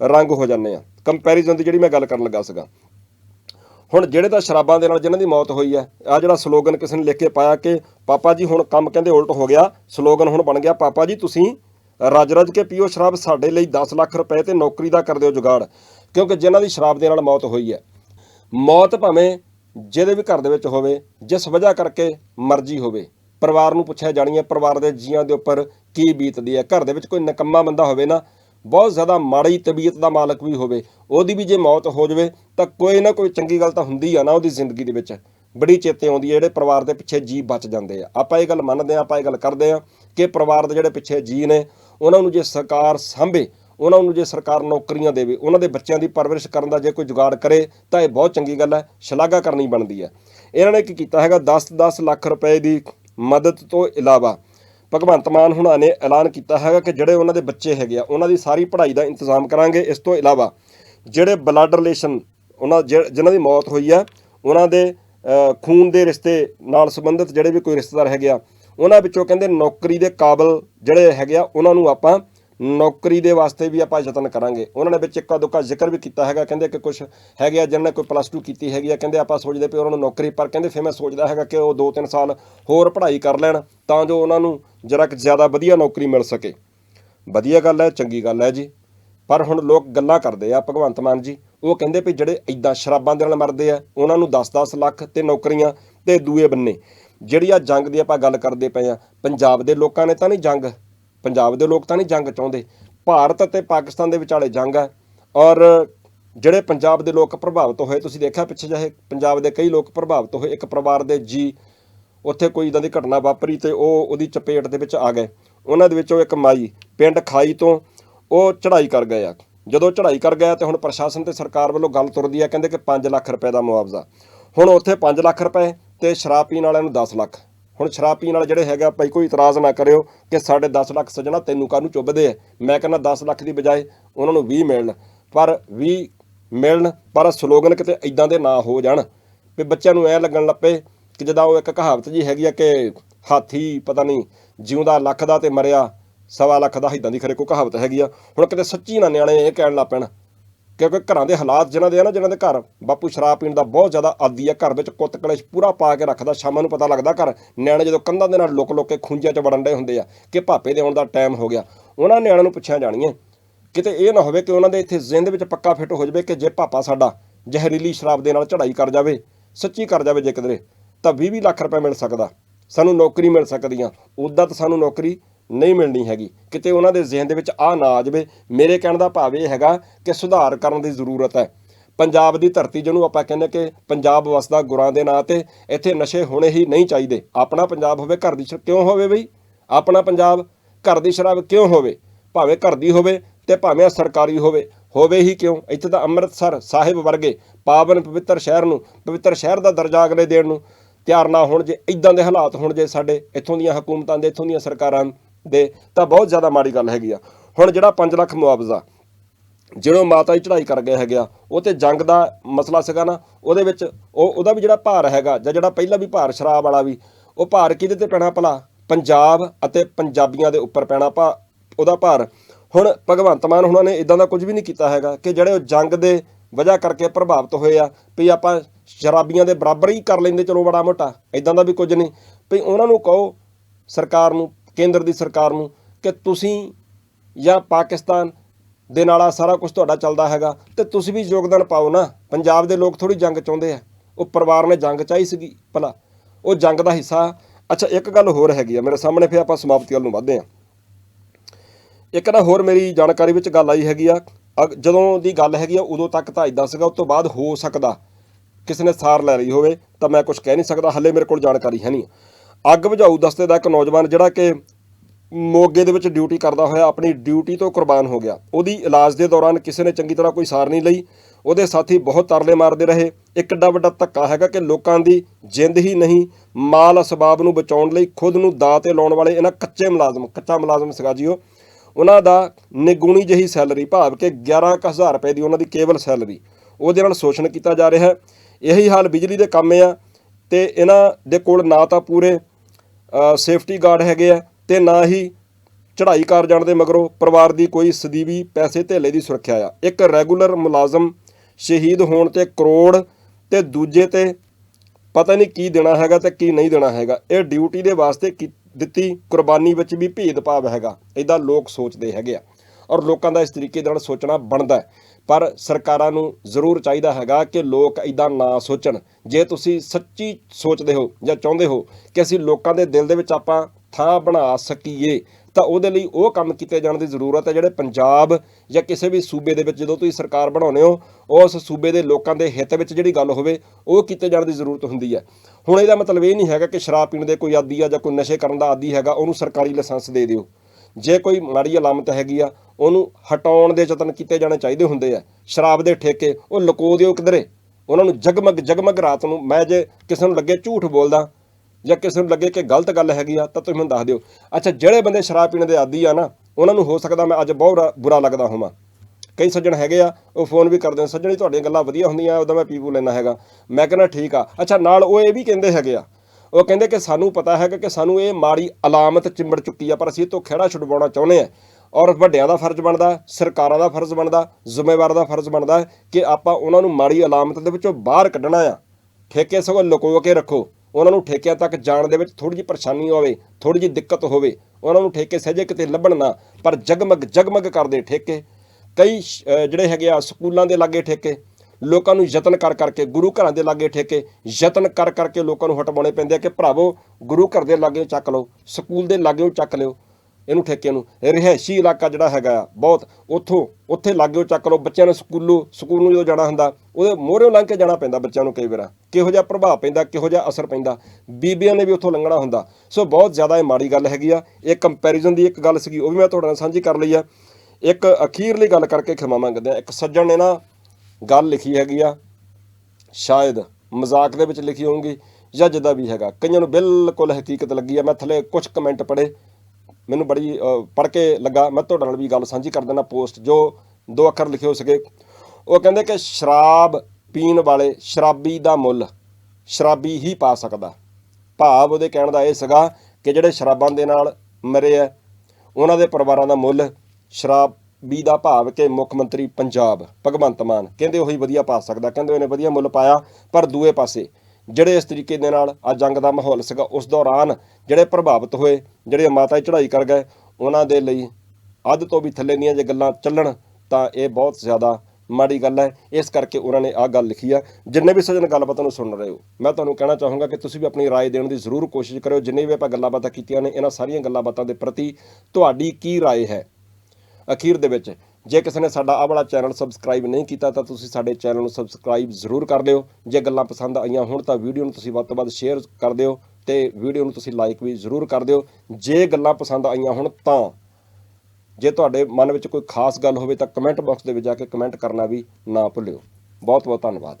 ਰੰਗ ਹੋ ਜਾਂਦੇ ਆ। ਕੰਪੈਰੀਜ਼ਨ ਦੀ ਜਿਹੜੀ ਮੈਂ ਗੱਲ ਕਰਨ ਲੱਗਾ ਸੀਗਾ ਹੁਣ ਜਿਹੜੇ ਤਾਂ ਸ਼ਰਾਬਾਂ ਦੇ ਨਾਲ ਜਿਨ੍ਹਾਂ ਦੀ ਮੌਤ ਹੋਈ ਹੈ ਆ ਜਿਹੜਾ ਸਲੋਗਨ ਕਿਸੇ ਨੇ ਲਿਖ ਕੇ ਪਾਇਆ ਕਿ ਪਾਪਾ ਜੀ ਹੁਣ ਕੰਮ ਕਹਿੰਦੇ ਉਲਟ ਹੋ ਗਿਆ, ਸਲੋਗਨ ਹੁਣ ਬਣ ਗਿਆ, ਪਾਪਾ ਜੀ ਤੁਸੀਂ ਰੱਜ ਰੱਜ ਕੇ ਪੀਓ ਸ਼ਰਾਬ, ਸਾਡੇ ਲਈ 10 ਲੱਖ ਰੁਪਏ ਤੇ ਨੌਕਰੀ ਦਾ ਕਰ ਦਿਓ ਜੁਗਾੜ, ਕਿਉਂਕਿ ਜਿਨ੍ਹਾਂ ਦੀ ਸ਼ਰਾਬ ਦੇ ਨਾਲ ਮੌਤ ਹੋਈ ਹੈ। ਮੌਤ ਭਾਵੇਂ ਜਿਹਦੇ ਵੀ ਘਰ ਦੇ ਵਿੱਚ ਹੋਵੇ, ਜਿਸ ਵਜ੍ਹਾ ਕਰਕੇ ਮਰਜ਼ੀ ਹੋਵੇ, ਪਰਿਵਾਰ ਨੂੰ ਪੁੱਛਿਆ ਜਾਣੀ ਹੈ, ਪਰਿਵਾਰ ਦੇ ਜੀਆਂ ਦੇ ਉੱਪਰ ਕੀ ਬੀਤਦੀ ਹੈ, ਘਰ ਦੇ ਵਿੱਚ ਕੋਈ ਨਕੰਮਾ ਬੰਦਾ ਹੋਵੇ ਨਾ ਬਹੁਤ ਜ਼ਿਆਦਾ ਮਾੜੀ ਤਬੀਅਤ ਦਾ ਮਾਲਕ ਵੀ ਹੋਵੇ, ਉਹਦੀ ਵੀ ਜੇ ਮੌਤ ਹੋ ਜਾਵੇ, ਤਾਂ ਕੋਈ ਨਾ ਕੋਈ ਚੰਗੀ ਗੱਲ ਤਾਂ ਹੁੰਦੀ ਆ ਨਾ ਉਹਦੀ ਜ਼ਿੰਦਗੀ ਦੇ ਵਿੱਚ। ਬੜੀ ਚੇਤੇ ਆਉਂਦੀ ਹੈ ਜਿਹੜੇ ਪਰਿਵਾਰ ਦੇ ਪਿੱਛੇ ਜੀ ਬਚ ਜਾਂਦੇ ਆ। ਆਪਾਂ ਇਹ ਗੱਲ ਮੰਨਦੇ ਆ, ਆਪਾਂ ਇਹ ਗੱਲ ਕਰਦੇ ਆ ਕਿ ਪਰਿਵਾਰ ਦੇ ਜਿਹੜੇ ਪਿੱਛੇ ਜੀ ਨੇ, ਉਹਨਾਂ ਨੂੰ ਜੇ ਸਰਕਾਰ ਸਾਂਭੇ, ਉਹਨਾਂ ਨੂੰ ਜੇ ਸਰਕਾਰ ਨੌਕਰੀਆਂ ਦੇਵੇ, ਉਹਨਾਂ ਦੇ ਬੱਚਿਆਂ ਦੀ ਪਰਵਰਿਸ਼ ਕਰਨ ਦਾ ਜੇ ਕੋਈ ਜੁਗਾੜ ਕਰੇ, ਤਾਂ ਇਹ ਬਹੁਤ ਚੰਗੀ ਗੱਲ ਹੈ ਸ਼ਲਾਘਾ ਕਰਨੀ ਬਣਦੀ ਹੈ ਇਹਨਾਂ ਨੇ ਕੀ ਕੀਤਾ ਹੈਗਾ 10-10 ਲੱਖ ਰੁਪਏ ਦੀ ਮਦਦ ਤੋਂ ਇਲਾਵਾ ਭਗਵੰਤ ਮਾਨ ਹੁਣਾਂ ਨੇ ਐਲਾਨ ਕੀਤਾ ਹੈਗਾ ਕਿ ਜਿਹੜੇ ਉਹਨਾਂ ਦੇ ਬੱਚੇ ਹੈਗੇ ਆ, ਉਹਨਾਂ ਦੀ ਸਾਰੀ ਪੜ੍ਹਾਈ ਦਾ ਇੰਤਜ਼ਾਮ ਕਰਾਂਗੇ। ਇਸ ਤੋਂ ਇਲਾਵਾ ਜਿਹੜੇ ਬਲੱਡ ਰਿਲੇਸ਼ਨ ਉਹਨਾਂ ਜਿਨ੍ਹਾਂ ਦੀ ਮੌਤ ਹੋਈ ਆ, ਉਹਨਾਂ ਦੇ ਖੂਨ ਦੇ ਰਿਸ਼ਤੇ ਨਾਲ ਸੰਬੰਧਿਤ ਜਿਹੜੇ ਵੀ ਕੋਈ ਰਿਸ਼ਤੇਦਾਰ ਹੈਗੇ ਆ, ਉਹਨਾਂ ਵਿੱਚੋਂ ਕਹਿੰਦੇ ਨੌਕਰੀ ਦੇ ਕਾਬਲ ਜਿਹੜੇ ਹੈਗੇ ਆ, ਉਹਨਾਂ ਨੂੰ ਆਪਾਂ ਨੌਕਰੀ ਦੇ ਵਾਸਤੇ ਵੀ ਆਪਾਂ ਯਤਨ ਕਰਾਂਗੇ। ਉਹਨਾਂ ਨੇ ਵਿੱਚ ਇੱਕਾ ਦੁੱਕਾ ਜ਼ਿਕਰ ਵੀ ਕੀਤਾ ਹੈਗਾ, ਕਹਿੰਦੇ ਕਿ ਕੁਝ ਹੈਗੇ ਆ, ਜਿਹਨਾਂ ਨੇ ਕੋਈ ਪਲੱਸ 2 ਕੀਤੀ ਹੈਗੀ ਆ, ਕਹਿੰਦੇ ਆਪਾਂ ਸੋਚਦੇ ਪਏ ਉਹਨਾਂ ਨੂੰ ਨੌਕਰੀ, ਪਰ ਕਹਿੰਦੇ ਫਿਰ ਮੈਂ ਸੋਚਦਾ ਹੈਗਾ ਕਿ ਉਹ 2-3 ਸਾਲ ਹੋਰ ਪੜ੍ਹਾਈ ਕਰ ਲੈਣ ਤਾਂ ਜੋ ਉਹਨਾਂ ਨੂੰ ਜਰਾ ਕਿ ਜ਼ਿਆਦਾ ਵਧੀਆ ਨੌਕਰੀ ਮਿਲ ਸਕੇ। ਵਧੀਆ ਗੱਲ ਹੈ, ਚੰਗੀ ਗੱਲ ਹੈ ਜੀ। ਪਰ ਹੁਣ ਲੋਕ ਗੱਲਾਂ ਕਰਦੇ ਆ, ਭਗਵੰਤ ਮਾਨ ਜੀ, ਉਹ ਕਹਿੰਦੇ ਵੀ ਜਿਹੜੇ ਇਦਾਂ ਸ਼ਰਾਬਾਂ ਦੇ ਨਾਲ ਮਰਦੇ ਆ, ਉਹਨਾਂ ਨੂੰ 10-10 ਲੱਖ ਤੇ ਨੌਕਰੀਆਂ ਤੇ ਦੂਏ ਬੰਨੇ। ਜਿਹੜੀ ਆ ਜੰਗ ਦੀ ਆਪਾਂ ਗੱਲ ਕਰਦੇ ਪਏ ਆ, ਪੰਜਾਬ ਦੇ ਲੋਕਾਂ ਨੇ ਤਾਂ ਨਹੀਂ ਜੰਗ ਪੰਜਾਬ ਦੇ ਲੋਕ ਤਾਂ ਨਹੀਂ ਜੰਗ ਚਾਹੁੰਦੇ। ਭਾਰਤ ਅਤੇ ਪਾਕਿਸਤਾਨ ਦੇ ਵਿਚਾਲੇ ਜੰਗ ਹੈ। ਔਰ ਜਿਹੜੇ ਪੰਜਾਬ ਦੇ ਲੋਕ ਪ੍ਰਭਾਵਿਤ ਹੋਏ, ਤੁਸੀਂ ਦੇਖਿਆ ਪਿੱਛੇ ਜਿਹੇ ਪੰਜਾਬ ਦੇ ਕਈ ਲੋਕ ਪ੍ਰਭਾਵਿਤ ਹੋਏ। ਇੱਕ ਪਰਿਵਾਰ ਦੇ ਜੀ, ਉੱਥੇ ਕੋਈ ਇਦਾਂ ਦੀ ਘਟਨਾ ਵਾਪਰੀ ਤੇ ਉਹ ਉਹਦੀ ਚਪੇਟ ਦੇ ਵਿੱਚ ਆ ਗਏ। ਉਹਨਾਂ ਦੇ ਵਿੱਚੋਂ ਇੱਕ ਮਾਈ ਪਿੰਡ ਖਾਈ ਤੋਂ ਉਹ ਚੜ੍ਹਾਈ ਕਰ ਗਏ ਆ। ਜਦੋਂ ਚੜ੍ਹਾਈ ਕਰ ਗਿਆ ਤੇ ਹੁਣ ਪ੍ਰਸ਼ਾਸਨ ਤੇ ਸਰਕਾਰ ਵੱਲੋਂ ਗੱਲ ਤੁਰਦੀ ਆ ਕਹਿੰਦੇ ਕਿ 5 ਲੱਖ ਰੁਪਏ ਦਾ ਮੁਆਵਜ਼ਾ। ਹੁਣ ਉੱਥੇ 5 ਲੱਖ ਰੁਪਏ ਤੇ ਸ਼ਰਾਬ ਪੀਣ ਵਾਲਿਆਂ ਨੂੰ 10 ਲੱਖ। ਹੁਣ ਸ਼ਰਾਬ ਪੀਣ ਵਾਲੇ ਜਿਹੜੇ ਹੈਗਾ ਭਾਈ ਕੋਈ ਇਤਰਾਜ਼ ਨਾ ਕਰਿਓ ਕਿ ਸਾਡੇ 10 ਲੱਖ ਸਜਣਾ ਤੈਨੂੰ ਕਾਹਨੂੰ ਚੁੱਭਦੇ ਆ? ਮੈਂ ਕਹਿੰਦਾ 10 ਲੱਖ ਦੀ ਬਜਾਏ ਉਹਨਾਂ ਨੂੰ 20 ਮਿਲਣ। ਪਰ 20 ਮਿਲਣ, ਪਰ ਸਲੋਗਨ ਕਿਤੇ ਇਦਾਂ ਦੇ ਨਾ ਹੋ ਜਾਣ। ਵੀ ਬੱਚਿਆਂ ਨੂੰ ਐ ਲੱਗਣ ਲੱਪੇ ਕਿ ਜਦਾਂ ਉਹ ਇੱਕ ਕਹਾਵਤ ਜੀ ਹੈਗੀ ਆ ਕਿ ਹਾਥੀ ਪਤਾ ਨਹੀਂ ਜਿਉਂਦਾ ਲੱਖ ਦਾ ਤੇ ਮਰਿਆ, ਸਵਾ ਲੱਖ ਦਾ ਇਦਾਂ ਦੀ ਖਰੇ ਕੋਈ ਕਹਾਵਤ ਹੈਗੀ ਆ। ਹੁਣ ਕਿਤੇ ਸੱਚੀ ਨਾ ਨਿਆਣੇ ਇਹ ਕਹਿਣ ਲੱਗ ਪੈਣ। ਕਿਉਂਕਿ ਘਰਾਂ ਦੇ ਹਾਲਾਤ ਜਿਨ੍ਹਾਂ ਦੇ ਆ ਨਾ, ਜਿਨ੍ਹਾਂ ਦੇ ਘਰ ਬਾਪੂ ਸ਼ਰਾਬ ਪੀਣ ਦਾ ਬਹੁਤ ਜ਼ਿਆਦਾ ਆਦੀ ਆ, ਘਰ ਵਿੱਚ ਕੁੱਤ ਕਲੇਸ਼ ਪੂਰਾ ਪਾ ਕੇ ਰੱਖਦਾ, ਸ਼ਾਮਾਂ ਨੂੰ ਪਤਾ ਲੱਗਦਾ ਘਰ ਨਿਆਣੇ ਜਦੋਂ ਕੰਧਾਂ ਦੇ ਨਾਲ ਲੁਕ ਲੁਕ ਕੇ ਖੁੰਝਿਆਂ 'ਚ ਵੜਨ ਦੇ ਹੁੰਦੇ ਆ ਕਿ ਭਾਪੇ ਦੇ ਆਉਣ ਦਾ ਟਾਈਮ ਹੋ ਗਿਆ। ਉਹਨਾਂ ਨਿਆਣਿਆਂ ਨੂੰ ਪੁੱਛਿਆ ਜਾਣੀਆਂ ਕਿਤੇ ਇਹ ਨਾ ਹੋਵੇ ਕਿ ਉਹਨਾਂ ਦੇ ਇੱਥੇ ਜ਼ਿੰਦ ਵਿੱਚ ਪੱਕਾ ਫਿੱਟ ਹੋ ਜਾਵੇ ਕਿ ਜੇ ਭਾਪਾ ਸਾਡਾ ਜ਼ਹਿਰੀਲੀ ਸ਼ਰਾਬ ਦੇ ਨਾਲ ਚੜ੍ਹਾਈ ਕਰ ਜਾਵੇ, ਸੱਚੀ ਕਰ ਜਾਵੇ ਜੇ ਕਿਧਰੇ, ਤਾਂ 20 ਲੱਖ ਰੁਪਏ ਮਿਲ ਸਕਦਾ, ਸਾਨੂੰ ਨੌਕਰੀ ਮਿਲ ਸਕਦੀਆਂ ਉੱਦਾਂ ਤਾਂ ਸਾਨੂੰ ਨੌਕਰੀ ਨਹੀਂ ਮਿਲਣੀ ਹੈਗੀ। ਕਿਤੇ ਉਹਨਾਂ ਦੇ ਜ਼ਿਹਨ ਦੇ ਵਿੱਚ ਆ ਨਾ ਆ ਜਾਵੇ, ਮੇਰੇ ਕਹਿਣ ਦਾ ਭਾਵ ਇਹ ਹੈਗਾ ਕਿ ਸੁਧਾਰ ਕਰਨ ਦੀ ਜ਼ਰੂਰਤ ਹੈ। ਪੰਜਾਬ ਦੀ ਧਰਤੀ ਜਿਹਨੂੰ ਆਪਾਂ ਕਹਿੰਦੇ ਕਿ ਪੰਜਾਬ ਵਸਦਾ ਗੁਰਾਂ ਦੇ ਨਾਂ ਤੇ, ਇੱਥੇ ਨਸ਼ੇ ਹੋਣੇ ਹੀ ਨਹੀਂ ਚਾਹੀਦੇ। ਆਪਣਾ ਪੰਜਾਬ ਹੋਵੇ, ਘਰ ਦੀ ਸ਼ਰਾਬ ਕਿਉਂ ਹੋਵੇ ਬਈ? ਆਪਣਾ ਪੰਜਾਬ ਘਰ ਦੀ ਸ਼ਰਾਬ ਕਿਉਂ ਹੋਵੇ? ਭਾਵੇਂ ਘਰ ਦੀ ਹੋਵੇ ਤੇ ਭਾਵੇਂ ਸਰਕਾਰੀ ਹੋਵੇ। ਹੋਵੇ ਹੀ ਕਿਉਂ? ਇੱਥੇ ਤਾਂ ਅੰਮ੍ਰਿਤਸਰ ਸਾਹਿਬ ਵਰਗੇ ਪਾਵਨ ਪਵਿੱਤਰ ਸ਼ਹਿਰ ਨੂੰ, ਪਵਿੱਤਰ ਸ਼ਹਿਰ ਦਾ ਦਰਜਾ ਅਗਲੇ ਦੇਣ ਨੂੰ ਤਿਆਰ ਨਾ ਹੋਣ ਜੇ ਇਦਾਂ ਦੇ ਹਾਲਾਤ ਹੋਣ ਜੇ ਸਾਡੇ ਇੱਥੋਂ ਦੀਆਂ ਹਕੂਮਤਾਂ ਦੇ, ਇੱਥੋਂ ਦੀਆਂ ਸਰਕਾਰਾਂ ਦੇ, ਤਾਂ ਬਹੁਤ ਜ਼ਿਆਦਾ ਮਾੜੀ ਗੱਲ ਹੈਗੀ ਆ। ਹੁਣ ਜਿਹੜਾ 5 ਲੱਖ ਮੁਆਵਜ਼ਾ ਜਦੋਂ ਮਾਤਾ ਦੀ ਚੜ੍ਹਾਈ ਕਰ ਗਏ ਹੈਗੇ ਆ, ਉਹ ਤੇ ਜੰਗ ਦਾ ਮਸਲਾ ਸੀਗਾ ਨਾ, ਉਹਦੇ ਵਿੱਚ ਉਹ, ਉਹਦਾ ਵੀ ਜਿਹੜਾ ਭਾਰ ਹੈਗਾ, ਜਾਂ ਜਿਹੜਾ ਪਹਿਲਾਂ ਵੀ ਭਾਰ, ਸ਼ਰਾਬ ਵਾਲਾ ਵੀ, ਉਹ ਭਾਰ ਕਿਹਦੇ ਤੇ ਪੈਣਾ ਭਲਾ? ਪੰਜਾਬ ਅਤੇ ਪੰਜਾਬੀਆਂ ਦੇ ਉੱਪਰ ਪੈਣਾ ਭਾ, ਉਹਦਾ ਭਾਰ। ਹੁਣ ਭਗਵੰਤ ਮਾਨ ਉਹਨਾਂ ਨੇ ਇਦਾਂ ਦਾ ਕੁਝ ਵੀ ਨਹੀਂ ਕੀਤਾ ਹੈਗਾ ਕਿ ਜਿਹੜੇ ਉਹ ਜੰਗ ਦੇ ਵਜ੍ਹਾ ਕਰਕੇ ਪ੍ਰਭਾਵਿਤ ਹੋਏ ਆ, ਵੀ ਆਪਾਂ ਸ਼ਰਾਬੀਆਂ ਦੇ ਬਰਾਬਰ ਹੀ ਕਰ ਲੈਂਦੇ, ਚਲੋ ਬੜਾ ਮੋਟਾ ਇਦਾਂ ਦਾ ਵੀ ਕੁਝ ਨਹੀਂ। ਵੀ ਉਹਨਾਂ ਨੂੰ ਕਹੋ, ਸਰਕਾਰ ਨੂੰ ਕੇਂਦਰ ਦੀ ਸਰਕਾਰ ਨੂੰ ਕਿ ਤੁਸੀਂ ਜਾਂ ਪਾਕਿਸਤਾਨ ਦੇ ਨਾਲ ਆ ਸਾਰਾ ਕੁਝ ਤੁਹਾਡਾ ਚੱਲਦਾ ਹੈਗਾ ਤੇ ਤੁਸੀਂ ਵੀ ਯੋਗਦਾਨ ਪਾਓ ਨਾ। ਪੰਜਾਬ ਦੇ ਲੋਕ ਥੋੜੀ ਜੰਗ ਚਾਹੁੰਦੇ ਆ। ਉਹ ਪਰਿਵਾਰ ਨੇ ਜੰਗ ਚਾਹੀ ਸੀਗੀ ਭਲਾ। ਉਹ ਜੰਗ ਦਾ ਹਿੱਸਾ। ਅੱਛਾ, ਇੱਕ ਗੱਲ ਹੋਰ ਹੈਗੀ ਆ। ਮੇਰੇ ਸਾਹਮਣੇ ਫਿਰ ਆਪਾਂ ਸਮਾਪਤੀ ਵੱਲ ਨੂੰ ਵਧਦੇ ਆ ਇੱਕ ਨਾ ਹੋਰ ਮੇਰੀ ਜਾਣਕਾਰੀ ਵਿੱਚ ਗੱਲ ਆਈ ਹੈਗੀ ਆ। ਅਗ- ਜਦੋਂ ਦੀ ਗੱਲ ਹੈਗੀ ਆ, ਉਦੋਂ ਤੱਕ ਤਾਂ ਇਦਾਂ ਸੀਗਾ। ਉਸ ਤੋਂ ਬਾਅਦ ਹੋ ਸਕਦਾ ਕਿਸੇ ਨੇ ਸਾਰ ਲੈ ਲਈ ਹੋਵੇ ਤਾਂ ਮੈਂ ਕੁਝ ਕਹਿ ਨਹੀਂ ਸਕਦਾ। ਹੱਲੇ ਮੇਰੇ ਕੋਲ ਜਾਣਕਾਰੀ ਹੈ ਨਹੀਂ। ਅੱਗ ਬੁਝਾਊ ਦਸਤੇ ਦਾ ਇੱਕ ਨੌਜਵਾਨ ਜਿਹੜਾ ਕਿ ਮੋਗੇ ਦੇ ਵਿੱਚ ਡਿਊਟੀ ਕਰਦਾ ਹੋਇਆ, ਆਪਣੀ ਡਿਊਟੀ ਤੋਂ ਕੁਰਬਾਨ ਹੋ ਗਿਆ। ਉਹਦੀ ਇਲਾਜ ਦੇ ਦੌਰਾਨ ਕਿਸੇ ਨੇ ਚੰਗੀ ਤਰ੍ਹਾਂ ਕੋਈ ਸਾਰ ਨਹੀਂ ਲਈ। ਉਹਦੇ ਸਾਥੀ ਬਹੁਤ ਤਰਲੇ ਮਾਰਦੇ ਰਹੇ। ਇੱਕ ਕਿੱਡਾ ਵੱਡਾ ਧੱਕਾ ਹੈਗਾ ਕਿ ਲੋਕਾਂ ਦੀ ਜਿੰਦ ਹੀ ਨਹੀਂ, ਮਾਲ ਅਸਬਾਬ ਨੂੰ ਬਚਾਉਣ ਲਈ ਖੁਦ ਨੂੰ ਦਾਅ ਤੇ ਲਾਉਣ ਵਾਲੇ ਇਹਨਾਂ ਕੱਚੇ ਮੁਲਾਜ਼ਮ, ਕੱਚਾ ਮੁਲਾਜ਼ਮ ਸੀਗਾ ਜੀ ਉਹਨਾਂ ਦਾ ਨਿਗੂਣੀ ਜਹੀ ਸੈਲਰੀ, ਭਾਵ ਕਿ 11000 ਰੁਪਏ ਦੀ ਉਹਨਾਂ ਦੀ ਕੇਵਲ ਸੈਲਰੀ। ਉਹਦੇ ਨਾਲ ਸ਼ੋਸ਼ਣ ਕੀਤਾ ਜਾ ਰਿਹਾ ਹੈ। ਇਹੀ ਹਾਲ ਬਿਜਲੀ ਦੇ ਕੰਮ ਆ ਤੇ ਇਹਨਾਂ ਦੇ ਕੋਲ ਨਾ ਤਾਂ ਪੂਰੇ ਸੇਫਟੀ ਗਾਰਡ ਹੈਗੇ ਆ ਤੇ ਨਾ ਹੀ ਚੜ੍ਹਾਈ ਕਰ ਜਾਣ ਦੇ ਮਗਰੋਂ ਪਰਿਵਾਰ ਦੀ ਕੋਈ ਸਦੀਵੀ ਪੈਸੇ ਧੇਲੇ ਦੀ ਸੁਰੱਖਿਆ ਆ। ਇੱਕ ਰੈਗੂਲਰ ਮੁਲਾਜ਼ਮ ਸ਼ਹੀਦ ਹੋਣ ਤੇ ਕਰੋੜ ਤੇ ਦੂਜੇ ਤੇ ਪਤਾ ਨਹੀਂ ਕੀ ਦੇਣਾ ਹੈਗਾ ਤੇ ਕੀ ਨਹੀਂ ਦੇਣਾ ਹੈਗਾ। ਇਹ ਡਿਊਟੀ ਦੇ ਵਾਸਤੇ ਕੀ- ਦਿੱਤੀ ਕੁਰਬਾਨੀ ਵਿੱਚ ਵੀ ਭੇਦਭਾਵ ਹੈਗਾ। ਇਦਾਂ ਲੋਕ ਸੋਚਦੇ ਹੈਗੇ ਆ। ਔਰ ਲੋਕਾਂ ਦਾ ਇਸ ਤਰੀਕੇ ਦੇ ਨਾਲ ਸੋਚਣਾ ਬਣਦਾ ਹੈ। ਪਰ ਸਰਕਾਰਾਂ ਨੂੰ ਜ਼ਰੂਰ ਚਾਹੀਦਾ ਹੈਗਾ ਕਿ ਲੋਕ ਇਦਾਂ ਨਾ ਸੋਚਣ। ਜੇ ਤੁਸੀਂ ਸੱਚੀ ਸੋਚਦੇ ਹੋ ਜਾਂ ਚਾਹੁੰਦੇ ਹੋ ਕਿ ਅਸੀਂ ਲੋਕਾਂ ਦੇ ਦਿਲ ਦੇ ਵਿੱਚ ਆਪਾਂ ਥਾਂ ਬਣਾ ਸਕੀਏ, ਤਾਂ ਉਹਦੇ ਲਈ ਉਹ ਕੰਮ ਕੀਤੇ ਜਾਣ ਦੀ ਜ਼ਰੂਰਤ ਹੈ ਜਿਹੜੇ ਪੰਜਾਬ ਜਾਂ ਕਿਸੇ ਵੀ ਸੂਬੇ ਦੇ ਵਿੱਚ ਜਦੋਂ ਤੁਸੀਂ ਸਰਕਾਰ ਬਣਾਉਂਦੇ ਹੋ, ਉਸ ਸੂਬੇ ਦੇ ਲੋਕਾਂ ਦੇ ਹਿੱਤ ਵਿੱਚ ਜਿਹੜੀ ਗੱਲ ਹੋਵੇ, ਉਹ ਕੀਤੇ ਜਾਣ ਦੀ ਜ਼ਰੂਰਤ ਹੁੰਦੀ ਹੈ। ਹੁਣ ਇਹਦਾ ਮਤਲਬ ਇਹ ਨਹੀਂ ਹੈਗਾ ਕਿ ਸ਼ਰਾਬ ਪੀਣ ਦੇ ਕੋਈ ਆਦੀ ਆ ਜਾਂ ਕੋਈ ਨਸ਼ੇ ਕਰਨ ਦਾ ਆਦੀ ਹੈਗਾ, ਉਹਨੂੰ ਸਰਕਾਰੀ ਲਾਇਸੈਂਸ ਦੇ ਦਿਓ। ਜੇ ਕੋਈ ਮਾੜੀ ਅਲਾਮਤ ਹੈਗੀ ਆ, ਉਹਨੂੰ ਹਟਾਉਣ ਦੇ ਯਤਨ ਕੀਤੇ ਜਾਣੇ ਚਾਹੀਦੇ ਹੁੰਦੇ ਆ। ਸ਼ਰਾਬ ਦੇ ਠੇਕੇ, ਉਹ ਲੁਕੋ ਦਿਓ ਕਿਧਰੇ। ਉਹਨਾਂ ਨੂੰ ਜਗਮਗ ਜਗਮਗ ਰਾਤ ਨੂੰ ਮੈਂ ਜੇ ਕਿਸੇ ਨੂੰ ਲੱਗੇ ਝੂਠ ਬੋਲਦਾ ਜਾਂ ਕਿਸੇ ਨੂੰ ਲੱਗੇ ਕਿ ਗਲਤ ਗੱਲ ਹੈਗੀ ਆ, ਤਾਂ ਤੁਸੀਂ ਮੈਨੂੰ ਦੱਸ ਦਿਓ। ਅੱਛਾ, ਜਿਹੜੇ ਬੰਦੇ ਸ਼ਰਾਬ ਪੀਣ ਦੇ ਆਦੀ ਆ ਨਾ, ਉਹਨਾਂ ਨੂੰ ਹੋ ਸਕਦਾ ਮੈਂ ਅੱਜ ਬਹੁਤ ਬੁਰਾ- ਲੱਗਦਾ ਹੋਵਾਂ। ਕਈ ਸੱਜਣ ਹੈਗੇ ਆ, ਉਹ ਫੋਨ ਵੀ ਕਰਦੇ ਸੱਜਣ ਜੀ ਤੁਹਾਡੀਆਂ ਗੱਲਾਂ ਵਧੀਆ ਹੁੰਦੀਆਂ ਉਹਦਾ ਮੈਂ ਪੀਪੂ ਲੈਣਾ ਹੈਗਾ। ਮੈਂ ਕਹਿੰਦਾ ਠੀਕ ਆ। ਅੱਛਾ, ਨਾਲ ਉਹ ਇਹ ਵੀ ਕਹਿੰਦੇ ਹੈਗੇ ਆ ਉਹ ਕਹਿੰਦੇ ਕਿ ਸਾਨੂੰ ਪਤਾ ਹੈਗਾ ਕਿ ਸਾਨੂੰ ਇਹ ਮਾੜੀ ਅਲਾਮਤ ਚਿੰਬੜ ਚੁੱਕੀ ਆ, ਪਰ ਅਸੀਂ ਇਹ ਤੋਂ ਖਿਹੜਾ ਛੁਡਵਾਉਣਾ ਚਾਹੁੰਦੇ ਆ। ਔਰ ਵੱਡਿਆਂ ਦਾ ਫਰਜ਼ ਬਣਦਾ, ਸਰਕਾਰਾਂ ਦਾ ਫਰਜ਼ ਬਣਦਾ, ਜ਼ਿੰਮੇਵਾਰ ਦਾ ਫਰਜ਼ ਬਣਦਾ ਕਿ ਆਪਾਂ ਉਹਨਾਂ ਨੂੰ ਮਾੜੀ ਅਲਾਮਤ ਦੇ ਵਿੱਚੋਂ ਬਾਹਰ ਕੱਢਣਾ ਆ। ਠੇਕੇ ਸਗੋਂ ਲੁਕੋ ਕੇ ਰੱਖੋ। ਉਹਨਾਂ ਨੂੰ ਠੇਕਿਆਂ ਤੱਕ ਜਾਣ ਦੇ ਵਿੱਚ ਥੋੜੀ ਜਿਹੀ ਪਰੇਸ਼ਾਨੀ ਹੋਵੇ ਥੋੜੀ ਜਿਹੀ ਦਿੱਕਤ ਹੋਵੇ, ਉਹਨਾਂ ਨੂੰ ਠੇਕੇ ਸਹਜੇ ਕਿਤੇ ਲੱਭਣ ਨਾ, ਪਰ ਜਗਮਗ ਜਗਮਗ ਕਰਦੇ ਠੇਕੇ। ਕਈ ਸ਼- ਜਿਹੜੇ ਹੈਗੇ ਆ, ਸਕੂਲਾਂ ਦੇ ਲਾਗੇ ਠੇਕੇ ਲੋਕਾਂ ਨੂੰ ਯਤਨ ਕਰ ਕਰਕੇ, ਗੁਰੂ ਘਰਾਂ ਦੇ ਲਾਗੇ ਠੇਕੇ ਯਤਨ ਕਰ ਕਰਕੇ ਲੋਕਾਂ ਨੂੰ ਹਟਵਾਉਣੇ ਪੈਂਦੇ ਆ ਕਿ ਭਰਾਵੋ, ਗੁਰੂ ਘਰ ਦੇ ਲਾਗੇ ਚੱਕ ਲਓ, ਸਕੂਲ ਦੇ ਲਾਗੇ ਚੱਕ ਲਿਓ, ਇਹਨੂੰ ਠੇਕੇ ਨੂੰ। ਰਿਹਾਇਸ਼ੀ ਇਲਾਕਾ ਜਿਹੜਾ ਹੈਗਾ ਆ ਬਹੁਤ, ਉੱਥੋਂ, ਉੱਥੇ ਲਾਗਿਓ ਚੱਕ ਲਓ, ਬੱਚਿਆਂ ਨੂੰ ਸਕੂਲੋਂ, ਸਕੂਲ ਨੂੰ ਜਦੋਂ ਜਾਣਾ ਹੁੰਦਾ, ਉਹਦੇ ਮੋਹਰਿਓਂ ਲੰਘ ਕੇ ਜਾਣਾ ਪੈਂਦਾ ਬੱਚਿਆਂ ਨੂੰ ਕਈ ਵਾਰ। ਕਿਹੋ ਜਿਹਾ ਪ੍ਰਭਾਵ ਪੈਂਦਾ, ਕਿਹੋ ਜਿਹਾ ਅਸਰ ਪੈਂਦਾ, ਬੀਬੀਆਂ ਨੇ ਵੀ ਉੱਥੋਂ ਲੰਘਣਾ ਹੁੰਦਾ। ਸੋ ਬਹੁਤ ਜ਼ਿਆਦਾ ਇਹ ਮਾੜੀ ਗੱਲ ਹੈਗੀ ਆ। ਇਹ ਕੰਪੈਰੀਜ਼ਨ ਦੀ ਇੱਕ ਗੱਲ ਸੀਗੀ, ਉਹ ਵੀ ਮੈਂ ਤੁਹਾਡੇ ਨਾਲ ਸਾਂਝੀ ਕਰ ਲਈ ਆ। ਇੱਕ ਅਖੀਰਲੀ ਗੱਲ ਕਰਕੇ ਖਿਮਾ ਮੰਗਦੇ ਆ। ਇੱਕ ਸੱਜਣ ਨੇ ਨਾ ਗੱਲ ਲਿਖੀ ਹੈਗੀ ਆ, ਸ਼ਾਇਦ ਮਜ਼ਾਕ ਦੇ ਵਿੱਚ ਲਿਖੀ ਹੋਊਗੀ ਜਾਂ ਜਿੱਦਾਂ ਵੀ ਹੈਗਾ। ਕਈਆਂ ਨੂੰ ਬਿਲਕੁਲ ਹਕੀਕਤ ਲੱਗੀ ਆ, ਮੈਂ ਥੱਲੇ ਕੁਝ ਕਮੈਂਟ ਪੜ੍ਹੇ, ਮੈਨੂੰ ਬੜੀ ਪੜ੍ਹ ਕੇ ਲੱਗਾ। ਮੈਂ ਤੁਹਾਡੇ ਨਾਲ ਵੀ ਗੱਲ ਸਾਂਝੀ ਕਰ ਦੇਣਾ ਪੋਸਟ ਜੋ ਦੋ ਅੱਖਰ ਲਿਖੇ ਹੋ ਸਕੇ ਉਹ ਕਹਿੰਦੇ ਕਿ ਸ਼ਰਾਬ ਪੀਣ ਵਾਲੇ ਸ਼ਰਾਬੀ ਦਾ ਮੁੱਲ ਸ਼ਰਾਬੀ ਹੀ ਪਾ ਸਕਦਾ। ਭਾਵ ਉਹਦੇ ਕਹਿਣ ਦਾ ਇਹ ਸੀਗਾ ਕਿ ਜਿਹੜੇ ਸ਼ਰਾਬਾਂ ਦੇ ਨਾਲ ਮਰੇ ਆ, ਉਹਨਾਂ ਦੇ ਪਰਿਵਾਰਾਂ ਦਾ ਮੁੱਲ ਸ਼ਰਾਬ ਦਾ ਭਾਵ ਕਿ ਮੁੱਖ ਮੰਤਰੀ ਪੰਜਾਬ ਭਗਵੰਤ ਮਾਨ ਕਹਿੰਦੇ ਉਹੀ ਵਧੀਆ ਪਾ ਸਕਦਾ ਕਹਿੰਦੇ ਉਹਨੇ ਵਧੀਆ ਮੁੱਲ ਪਾਇਆ ਪਰ ਦੂਏ ਪਾਸੇ ਜਿਹੜੇ ਇਸ ਤਰੀਕੇ ਦੇ ਨਾਲ ਆ ਜੰਗ ਦਾ ਮਾਹੌਲ ਸੀਗਾ ਉਸ ਦੌਰਾਨ ਜਿਹੜੇ ਪ੍ਰਭਾਵਿਤ ਹੋਏ ਜਿਹੜੇ ਮਾਤਾ ਦੀ ਚੜ੍ਹਾਈ ਕਰ ਗਏ ਉਹਨਾਂ ਦੇ ਲਈ ਅੱਧ ਤੋਂ ਵੀ ਥੱਲੇ ਦੀਆਂ ਜੇ ਗੱਲਾਂ ਚੱਲਣ ਤਾਂ ਇਹ ਬਹੁਤ ਜ਼ਿਆਦਾ ਮਾੜੀ ਗੱਲ ਹੈ ਇਸ ਕਰਕੇ ਉਹਨਾਂ ਨੇ ਆਹ ਗੱਲ ਲਿਖੀ ਆ ਜਿੰਨੇ ਵੀ ਸੱਜਣ ਗੱਲਬਾਤਾਂ ਨੂੰ ਸੁਣ ਰਹੇ ਹੋ ਮੈਂ ਤੁਹਾਨੂੰ ਕਹਿਣਾ ਚਾਹੂੰਗਾ ਕਿ ਤੁਸੀਂ ਵੀ ਆਪਣੀ رائے ਦੇਣ ਦੀ ਜ਼ਰੂਰ ਕੋਸ਼ਿਸ਼ ਕਰਿਓ ਜਿੰਨੇ ਵੀ ਆਪਾਂ ਗੱਲਾਂ ਬਾਤਾਂ ਕੀਤੀਆਂ ਨੇ ਇਹਨਾਂ ਸਾਰੀਆਂ ਗੱਲਾਂ ਬਾਤਾਂ ਦੇ ਪ੍ਰਤੀ ਤੁਹਾਡੀ ਕੀ رائے ਹੈ ਅਖੀਰ ਦੇ ਵਿੱਚ, ਜੇ ਕਿਸੇ ਨੇ ਸਾਡਾ ਆਹ ਵਾਲਾ ਚੈਨਲ ਸਬਸਕ੍ਰਾਈਬ ਨਹੀਂ ਕੀਤਾ, ਤਾਂ ਤੁਸੀਂ ਸਾਡੇ ਚੈਨਲ ਨੂੰ ਸਬਸਕ੍ਰਾਈਬ ਜ਼ਰੂਰ ਕਰ ਲਿਓ। ਜੇ ਗੱਲਾਂ ਪਸੰਦ ਆਈਆਂ ਹੋਣ, ਤਾਂ ਵੀਡੀਓ ਨੂੰ ਤੁਸੀਂ ਵੱਧ ਤੋਂ ਵੱਧ ਸ਼ੇਅਰ ਕਰ ਦਿਓ ਤੇ ਵੀਡੀਓ ਨੂੰ ਤੁਸੀਂ ਲਾਈਕ ਵੀ ਜ਼ਰੂਰ ਕਰ ਦਿਓ। ਜੇ ਗੱਲਾਂ ਪਸੰਦ ਆਈਆਂ ਹੋਣ, ਤਾਂ ਜੇ ਤੁਹਾਡੇ ਮਨ ਵਿੱਚ ਕੋਈ ਖਾਸ ਗੱਲ ਹੋਵੇ, ਤਾਂ ਕਮੈਂਟ ਬਾਕਸ ਦੇ ਵਿੱਚ ਜਾ ਕੇ ਕਮੈਂਟ ਕਰਨਾ ਵੀ ਨਾ ਭੁੱਲਿਓ। ਬਹੁਤ ਬਹੁਤ ਧੰਨਵਾਦ।